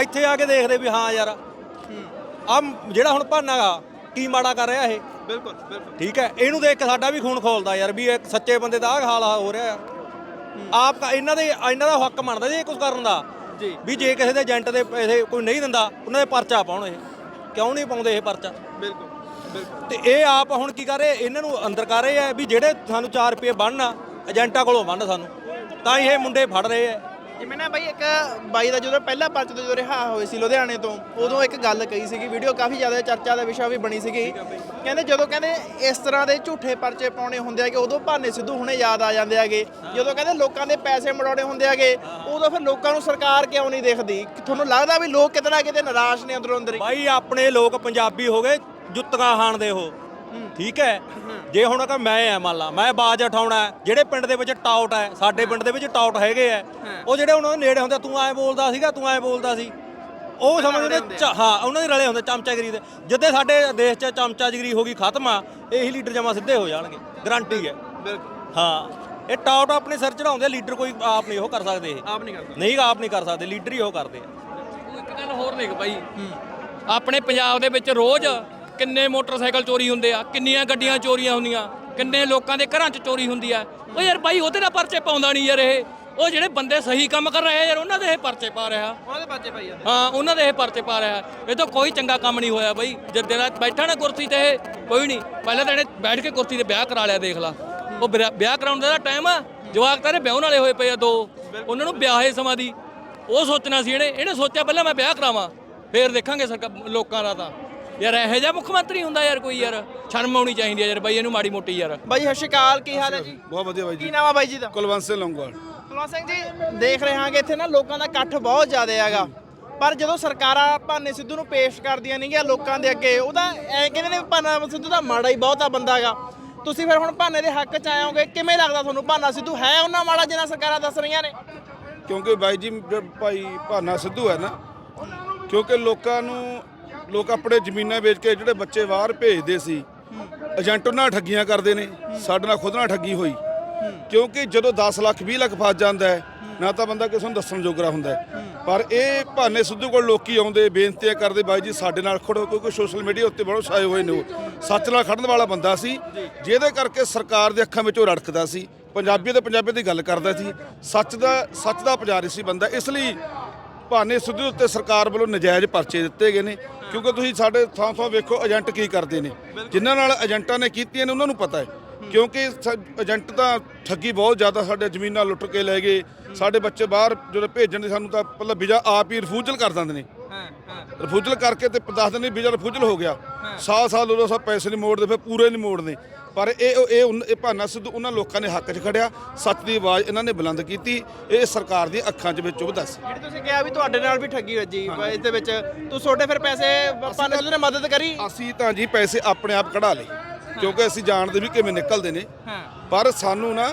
ਇੱਥੇ ਆ ਕੇ ਦੇਖਦੇ ਵੀ ਹਾਂ ਯਾਰ। ਆ ਜਿਹੜਾ ਹੁਣ ਭਾਨਾਗਾ ਕੀ ਮਾੜਾ ਕਰ ਰਿਹਾ ਇਹ? ਬਿਲਕੁਲ ਬਿਲਕੁਲ। ਠੀਕ ਹੈ ਇਹਨੂੰ ਦੇਖ ਕੇ ਸਾਡਾ ਵੀ ਖੂਨ ਖੋਲਦਾ ਯਾਰ ਵੀ ਇੱਕ ਸੱਚੇ ਬੰਦੇ ਦਾ ਆਹ ਹਾਲ ਹੋ ਰਿਹਾ ਆ। ਆਪ ਇਹਨਾਂ ਦੇ ਇਹਨਾਂ ਦਾ ਹੱਕ ਬਣਦਾ ਜੀ ਇਹ ਕੁਝ ਕਰਨ ਦਾ। ਜੀ। ਵੀ ਜੇ ਕਿਸੇ ਦੇ ਏਜੰਟ ਦੇ ਪੈਸੇ ਕੋਈ ਨਹੀਂ ਦਿੰਦਾ ਉਹਨਾਂ ਦੇ ਪਰਚਾ ਪਾਉਣ ਇਹ। ਕਿਉਂ ਨਹੀਂ ਪਾਉਂਦੇ ਇਹ ਪਰਚਾ? ਬਿਲਕੁਲ ਬਿਲਕੁਲ। ਤੇ ਇਹ ਆਪ ਹੁਣ ਕੀ ਕਰ ਰਹੇ ਇਹਨਾਂ ਨੂੰ ਅੰਦਰ ਕਰ ਰਹੇ ਆ ਵੀ ਜਿਹੜੇ ਸਾਨੂੰ 4 ਰੁਪਏ ਬਣਨਾ ਏਜੰਟਾਂ ਕੋਲੋਂ ਬਣਨ ਸਾਨੂੰ। ਤਾਂ ਇਹ ਮੁੰਡੇ ਫੜ ਰਹੇ ਆ। ਜਿਵੇਂ ਨਾ ਬਾਈ ਇੱਕ ਬਾਈ ਦਾ ਜਦੋਂ ਪਹਿਲਾ ਪਰਚ ਤੋਂ ਜਦੋਂ ਰਿਹਾ ਹੋਏ ਸੀ ਲੁਧਿਆਣੇ ਤੋਂ, ਉਦੋਂ ਇੱਕ ਗੱਲ ਕਹੀ ਸੀਗੀ, ਵੀਡੀਓ ਕਾਫੀ ਜ਼ਿਆਦਾ ਚਰਚਾ ਦਾ ਵਿਸ਼ਾ ਵੀ ਬਣੀ ਸੀਗੀ। ਕਹਿੰਦੇ ਜਦੋਂ ਕਹਿੰਦੇ ਇਸ ਤਰ੍ਹਾਂ ਦੇ ਝੂਠੇ ਪਰਚੇ ਪਾਉਣੇ ਹੁੰਦੇ ਆਗੇ ਉਦੋਂ ਭਾਨੇ ਸਿੱਧੂ ਹੁਣੇ ਯਾਦ ਆ ਜਾਂਦੇ ਆਗੇ ਜਦੋਂ ਕਹਿੰਦੇ ਲੋਕਾਂ ਦੇ ਪੈਸੇ ਮੜਾਉਣੇ ਹੁੰਦੇ ਆਗੇ ਉਦੋਂ ਫਿਰ ਲੋਕਾਂ ਨੂੰ ਸਰਕਾਰ ਕਿਉਂ ਨਹੀਂ ਦੇਖਦੀ? ਤੁਹਾਨੂੰ ਲੱਗਦਾ ਵੀ ਲੋਕ ਕਿਤੇ ਨਾ ਕਿਤੇ ਨਿਰਾਸ਼ ਨੇ ਅੰਦਰੋਂ ਅੰਦਰ ਹੀ? ਬਾਈ, ਆਪਣੇ ਲੋਕ ਪੰਜਾਬੀ ਹੋ ਗਏ, ਜੁੱਤੀਆਂ ਖਾਣ ਦੇ ਉਹ। ਠੀਕ ਹੈ? ਜੇ ਹੁਣ ਕਿ ਮੈਂ ਆ ਮੰਨ ਲਾ ਮੈਂ ਬਾਜ ਉਠਾਉਣਾ ਹੈ, ਜਿਹੜੇ ਪਿੰਡ ਦੇ ਵਿੱਚ ਟਾਊਟ ਹੈ ਸਾਡੇ ਪਿੰਡ ਦੇ ਵਿੱਚ ਟਾਊਟ ਹੈਗੇ ਆ ਉਹ ਜਿਹੜੇ ਉਹਨਾਂ ਦੇ ਨੇੜੇ ਹੁੰਦੇ ਤੂੰ ਐ ਬੋਲਦਾ ਸੀਗਾ ਤੂੰ ਐ ਬੋਲਦਾ ਸੀ। ਉਹ ਸਮਝਦੇ ਚ- ਹਾਂ ਉਹਨਾਂ ਦੇ ਰਲੇ ਹੁੰਦੇ ਚਮਚਾਗਰੀ ਦੇ। ਜਿੱਦੇ ਸਾਡੇ ਦੇਸ਼ 'ਚ ਚਮਚਾਗਰੀ ਹੋ ਗਈ ਖਤਮ ਆ ਇਹੀ ਲੀਡਰ ਜਮਾ ਸਿੱਧੇ ਹੋ ਜਾਣਗੇ ਗਰੰਟੀ ਹੈ। ਹਾਂ ਇਹ ਟਾਊਟ ਆਪਣੇ ਸਿਰ ਚੜਾਉਂਦੇ ਲੀਡਰ ਕੋਈ ਆਪ ਨਹੀਂ ਉਹ ਕਰ ਸਕਦੇ ਇਹ। ਆਪ ਨਹੀਂ ਕਰਦਾ ਨਹੀਂ ਆਪ ਨਹੀਂ ਕਰ ਸਕਦੇ ਲੀਡਰ ਹੀ ਉਹ ਕਰਦੇ ਆ। ਇੱਕ ਗੱਲ ਹੋਰ ਦੇਖ ਬਾਈ। ਆਪਣੇ ਪੰਜਾਬ ਦੇ ਵਿੱਚ ਰੋਜ਼ ਕਿੰਨੇ ਮੋਟਰਸਾਈਕਲ ਚੋਰੀ ਹੁੰਦੇ ਆ ਕਿੰਨੀਆਂ ਗੱਡੀਆਂ ਚੋਰੀਆਂ ਹੁੰਦੀਆਂ ਕਿੰਨੇ ਲੋਕਾਂ ਦੇ ਘਰਾਂ 'ਚ ਚੋਰੀ ਹੁੰਦੀ ਆ। ਉਹ ਯਾਰ ਬਾਈ ਉਹਦੇ ਨਾਲ ਪਰਚੇ ਪਾਉਂਦਾ ਨਹੀਂ ਯਾਰ ਇਹ। ਉਹ ਜਿਹੜੇ ਬੰਦੇ ਸਹੀ ਕੰਮ ਕਰ ਰਹੇ ਆ ਯਾਰ ਉਹਨਾਂ ਦੇ ਇਹ ਪਰਚੇ ਪਾ ਰਿਹਾ। ਉਹਨਾਂ ਦੇ ਪਰਚੇ ਪਾਈ ਜਾਂਦੇ ਹਾਂ ਉਹਨਾਂ ਦੇ ਇਹ ਪਰਚੇ ਪਾ ਰਿਹਾ। ਇਹ ਤਾਂ ਕੋਈ ਚੰਗਾ ਕੰਮ ਨਹੀਂ ਹੋਇਆ ਬਾਈ। ਜਿੱਦੇ ਦਾ ਬੈਠਾ ਨਾ ਕੁਰਸੀ ਤੇ ਇਹ ਕੋਈ ਨਹੀਂ ਪਹਿਲਾਂ ਤਾਂ ਇਹਨੇ ਬੈਠ ਕੇ ਕੁਰਸੀ ਤੇ ਵਿਆਹ ਕਰਾ ਲਿਆ ਦੇਖ ਲਾ। ਉਹ ਵਿਆਹ- ਕਰਾਉਣ ਦਾ ਟਾਈਮ ਆ। ਜਵਾਕ ਤਾਂ ਇਹਦੇ ਵਿਆਹਣ ਵਾਲੇ ਹੋਏ ਪਏ ਆ ਦੋ। ਉਹਨਾਂ ਨੂੰ ਵਿਆਹੇ ਸਮਾਂ ਦੀ। ਉਹ ਸੋਚਣਾ ਸੀ ਇਹਨੇ। ਇਹਨੇ ਸੋਚਿਆ ਪਹਿਲਾਂ ਮੈਂ ਵਿਆਹ ਕਰਾਵਾਂ। ਫੇਰ ਦੇਖਾਂਗੇ ਸਰਕਾਰ ਲੋਕਾਂ ਦਾ ਤਾਂ। ਯਾਰ ਇਹੋ ਜਿਹਾ ਮੁੱਖ ਮੰਤਰੀ ਹੁੰਦਾ ਯਾਰ ਕੋਈ ਯਾਰ। ਸ਼ਰਮ ਆਉਣੀ ਚਾਹੀਦੀ ਹੈ ਯਾਰ ਬਾਈ ਇਹਨੂੰ ਮਾੜੀ ਮੋਟੀ ਯਾਰ। ਬਾਈ ਸਤਿ ਸ਼੍ਰੀ ਅਕਾਲ ਕੀ ਹਾਲ ਹੈ ਜੀ? ਬਹੁਤ ਵਧੀਆ ਬਾਈ ਕੀ ਨਾਮ ਆ ਬਾਈ ਜੀ ਦਾ? ਕੁਲਵੰਤ ਸਿੰਘ ਲੌਂਗੋਵਾਲ। ਕੁਲਵੰਤ ਸਿੰਘ ਜੀ ਦੇਖ ਰਹੇ ਹਾਂ ਕਿ ਇੱਥੇ ਨਾ ਲੋਕਾਂ ਦਾ ਇਕੱਠ ਬਹੁਤ ਜ਼ਿਆਦਾ ਹੈਗਾ। ਪਰ ਜਦੋਂ ਸਰਕਾਰਾਂ ਭਾਨੇ ਸਿੱਧੂ ਨੂੰ ਪੇਸ਼ ਕਰਦੀਆਂ ਨੇਗੀਆਂ ਲੋਕਾਂ ਦੇ ਅੱਗੇ ਉਹਦਾ ਐ ਕਹਿੰਦੇ ਨੇ ਵੀ ਭਾਨਾ ਸਿੱਧੂ ਦਾ ਮਾੜਾ ਹੀ ਬਹੁਤਾ ਬੰਦਾ ਹੈਗਾ। ਤੁਸੀਂ ਫਿਰ ਹੁਣ ਭਾਨੇ ਦੇ ਹੱਕ 'ਚ ਆਏ ਹੋਗੇ ਕਿਵੇਂ ਲੱਗਦਾ ਤੁਹਾਨੂੰ ਭਾਨਾ ਸਿੱਧੂ ਹੈ ਉਹਨਾਂ ਮਾੜਾ ਜਿੰਨਾ ਸਰਕਾਰਾਂ ਦੱਸ ਰਹੀਆਂ ਨੇ? ਕਿਉਂਕਿ ਬਾਈ ਜੀ ਜਿਹੜਾ ਭਾਈ ਭਾਨਾ ਸਿੱਧੂ ਹੈ ਨਾ। ਕਿਉਂਕਿ ਲੋਕਾਂ ਨੂੰ ਲੋਕ ਆਪਣੇ ਜ਼ਮੀਨਾਂ ਵੇਚ ਕੇ ਜਿਹੜੇ ਬੱਚੇ ਬਾਹਰ ਭੇਜਦੇ ਸੀ, ਏਜੰਟ ਉਹਨਾਂ ਨਾਲ ਠੱਗੀਆਂ ਕਰਦੇ ਨੇ, ਸਾਡੇ ਨਾਲ ਖੁਦ ਨਾਲ ਠੱਗੀ ਹੋਈ। ਕਿਉਂਕਿ ਜਦੋਂ 10 ਲੱਖ 20 ਲੱਖ ਫਸ ਜਾਂਦਾ ਹੈ, ਨਾ ਤਾਂ ਬੰਦਾ ਕਿਸੇ ਨੂੰ ਦੱਸਣ ਜੋਗਰਾ ਹੁੰਦਾ ਪਰ ਇਹ ਭਾਨੇ ਸਿੱਧੂ ਕੋਲ ਲੋਕੀ ਆਉਂਦੇ, ਬੇਨਤੀਆਂ ਕਰਦੇ, ਬਾਈ ਜੀ ਸਾਡੇ ਨਾਲ ਖੜੋ, ਕਿਉਂਕਿ ਸੋਸ਼ਲ ਮੀਡੀਆ ਉੱਤੇ ਬਹੁਤ ਛਾਏ ਹੋਏ ਨੇ ਉਹ। ਸੱਚ ਨਾਲ ਖੜਨ ਵਾਲਾ ਬੰਦਾ ਸੀ, ਜਿਹਦੇ ਕਰਕੇ ਸਰਕਾਰ ਦੇ ਅੱਖਾਂ ਵਿੱਚ ਉਹ ਰੜਕਦਾ ਸੀ। ਪੰਜਾਬੀ ਤੇ ਪੰਜਾਬੀ ਦੀ ਗੱਲ ਕਰਦਾ ਸੀ। ਸੱਚ ਦਾ ਸੱਚ ਦਾ ਪੁਜਾਰੀ ਸੀ ਬੰਦਾ, ਇਸ ਲਈ ਭਾਨੇ ਸਿੱਧੂ ਉੱਤੇ ਸਰਕਾਰ ਵੱਲੋਂ ਨਜਾਇਜ਼ ਪਰਚੇ ਦਿੱਤੇ ਗਏ ਨੇ ਕਿਉਂਕਿ ਤੁਸੀਂ ਸਾਡੇ ਥਾਂ ਥਾਂ ਵੇਖੋ ਏਜੰਟ ਕੀ ਕਰਦੇ ਨੇ। ਜਿਨ੍ਹਾਂ ਨਾਲ ਏਜੰਟਾਂ ਨੇ ਕੀਤੀਆਂ ਨੇ ਉਹਨਾਂ ਨੂੰ ਪਤਾ ਹੈ। ਕਿਉਂਕਿ ਏਜੰਟ ਤਾਂ ਠੱਗੀ ਬਹੁਤ ਜ਼ਿਆਦਾ ਸਾਡੇ ਜ਼ਮੀਨਾਂ ਲੁੱਟ ਕੇ ਲੈ ਗਏ। ਸਾਡੇ ਬੱਚੇ ਬਾਹਰ ਜਦੋਂ ਭੇਜਣ ਦੇ ਸਾਨੂੰ ਤਾਂ ਪਹਿਲਾਂ ਵੀਜ਼ਾ ਆਪ ਹੀ ਰਿਫਿਊਜ਼ਲ ਕਰ ਦਿੰਦੇ ਨੇ। ਰਿਫਿਊਜ਼ਲ ਕਰਕੇ ਤੇ ਦੱਸ ਦਿੰਦੇ ਵੀਜ਼ਾ ਰਿਫਿਊਜ਼ਲ ਹੋ ਗਿਆ। ਸਾਲ ਸਾਲ ਉਦੋਂ ਸਭ ਪੈਸੇ ਨਹੀਂ ਮੋੜਦੇ ਫਿਰ ਪੂਰੇ ਨਹੀਂ ਮੋੜਦੇ। ਪਰ ਇਹ ਇਹ ਉਨ- ਇਹ ਭਾਨਾ ਸਿੱਧੂ ਉਹਨਾਂ ਲੋਕਾਂ ਨੇ ਹੱਕ 'ਚ ਖੜਿਆ। ਸੱਚ ਦੀ ਆਵਾਜ਼ ਇਹਨਾਂ ਨੇ ਬੁਲੰਦ ਕੀਤੀ। ਇਹ ਸਰਕਾਰ ਦੀਆਂ ਅੱਖਾਂ 'ਚ ਵਿੱਚ ਚੁਭਦਾ ਸੀ ਜਿਹੜੀ ਤੁਸੀਂ ਕਿਹਾ ਵੀ ਤੁਹਾਡੇ ਨਾਲ ਵੀ ਠੱਗੀ ਵੱਜੀ ਇਸ ਦੇ ਵਿੱਚ ਤੂੰ ਛੋਟੇ ਫਿਰ ਪੈਸੇ ਸਿੱਧੂ ਨੇ ਮਦਦ ਕਰੀ? ਅਸੀਂ ਤਾਂ ਜੀ ਪੈਸੇ ਆਪਣੇ ਆਪ ਕਢਾ ਲਏ। ਕਿਉਂਕਿ ਅਸੀਂ ਜਾਣਦੇ ਵੀ ਕਿਵੇਂ ਨਿਕਲਦੇ ਨੇ। ਪਰ ਸਾਨੂੰ ਨਾ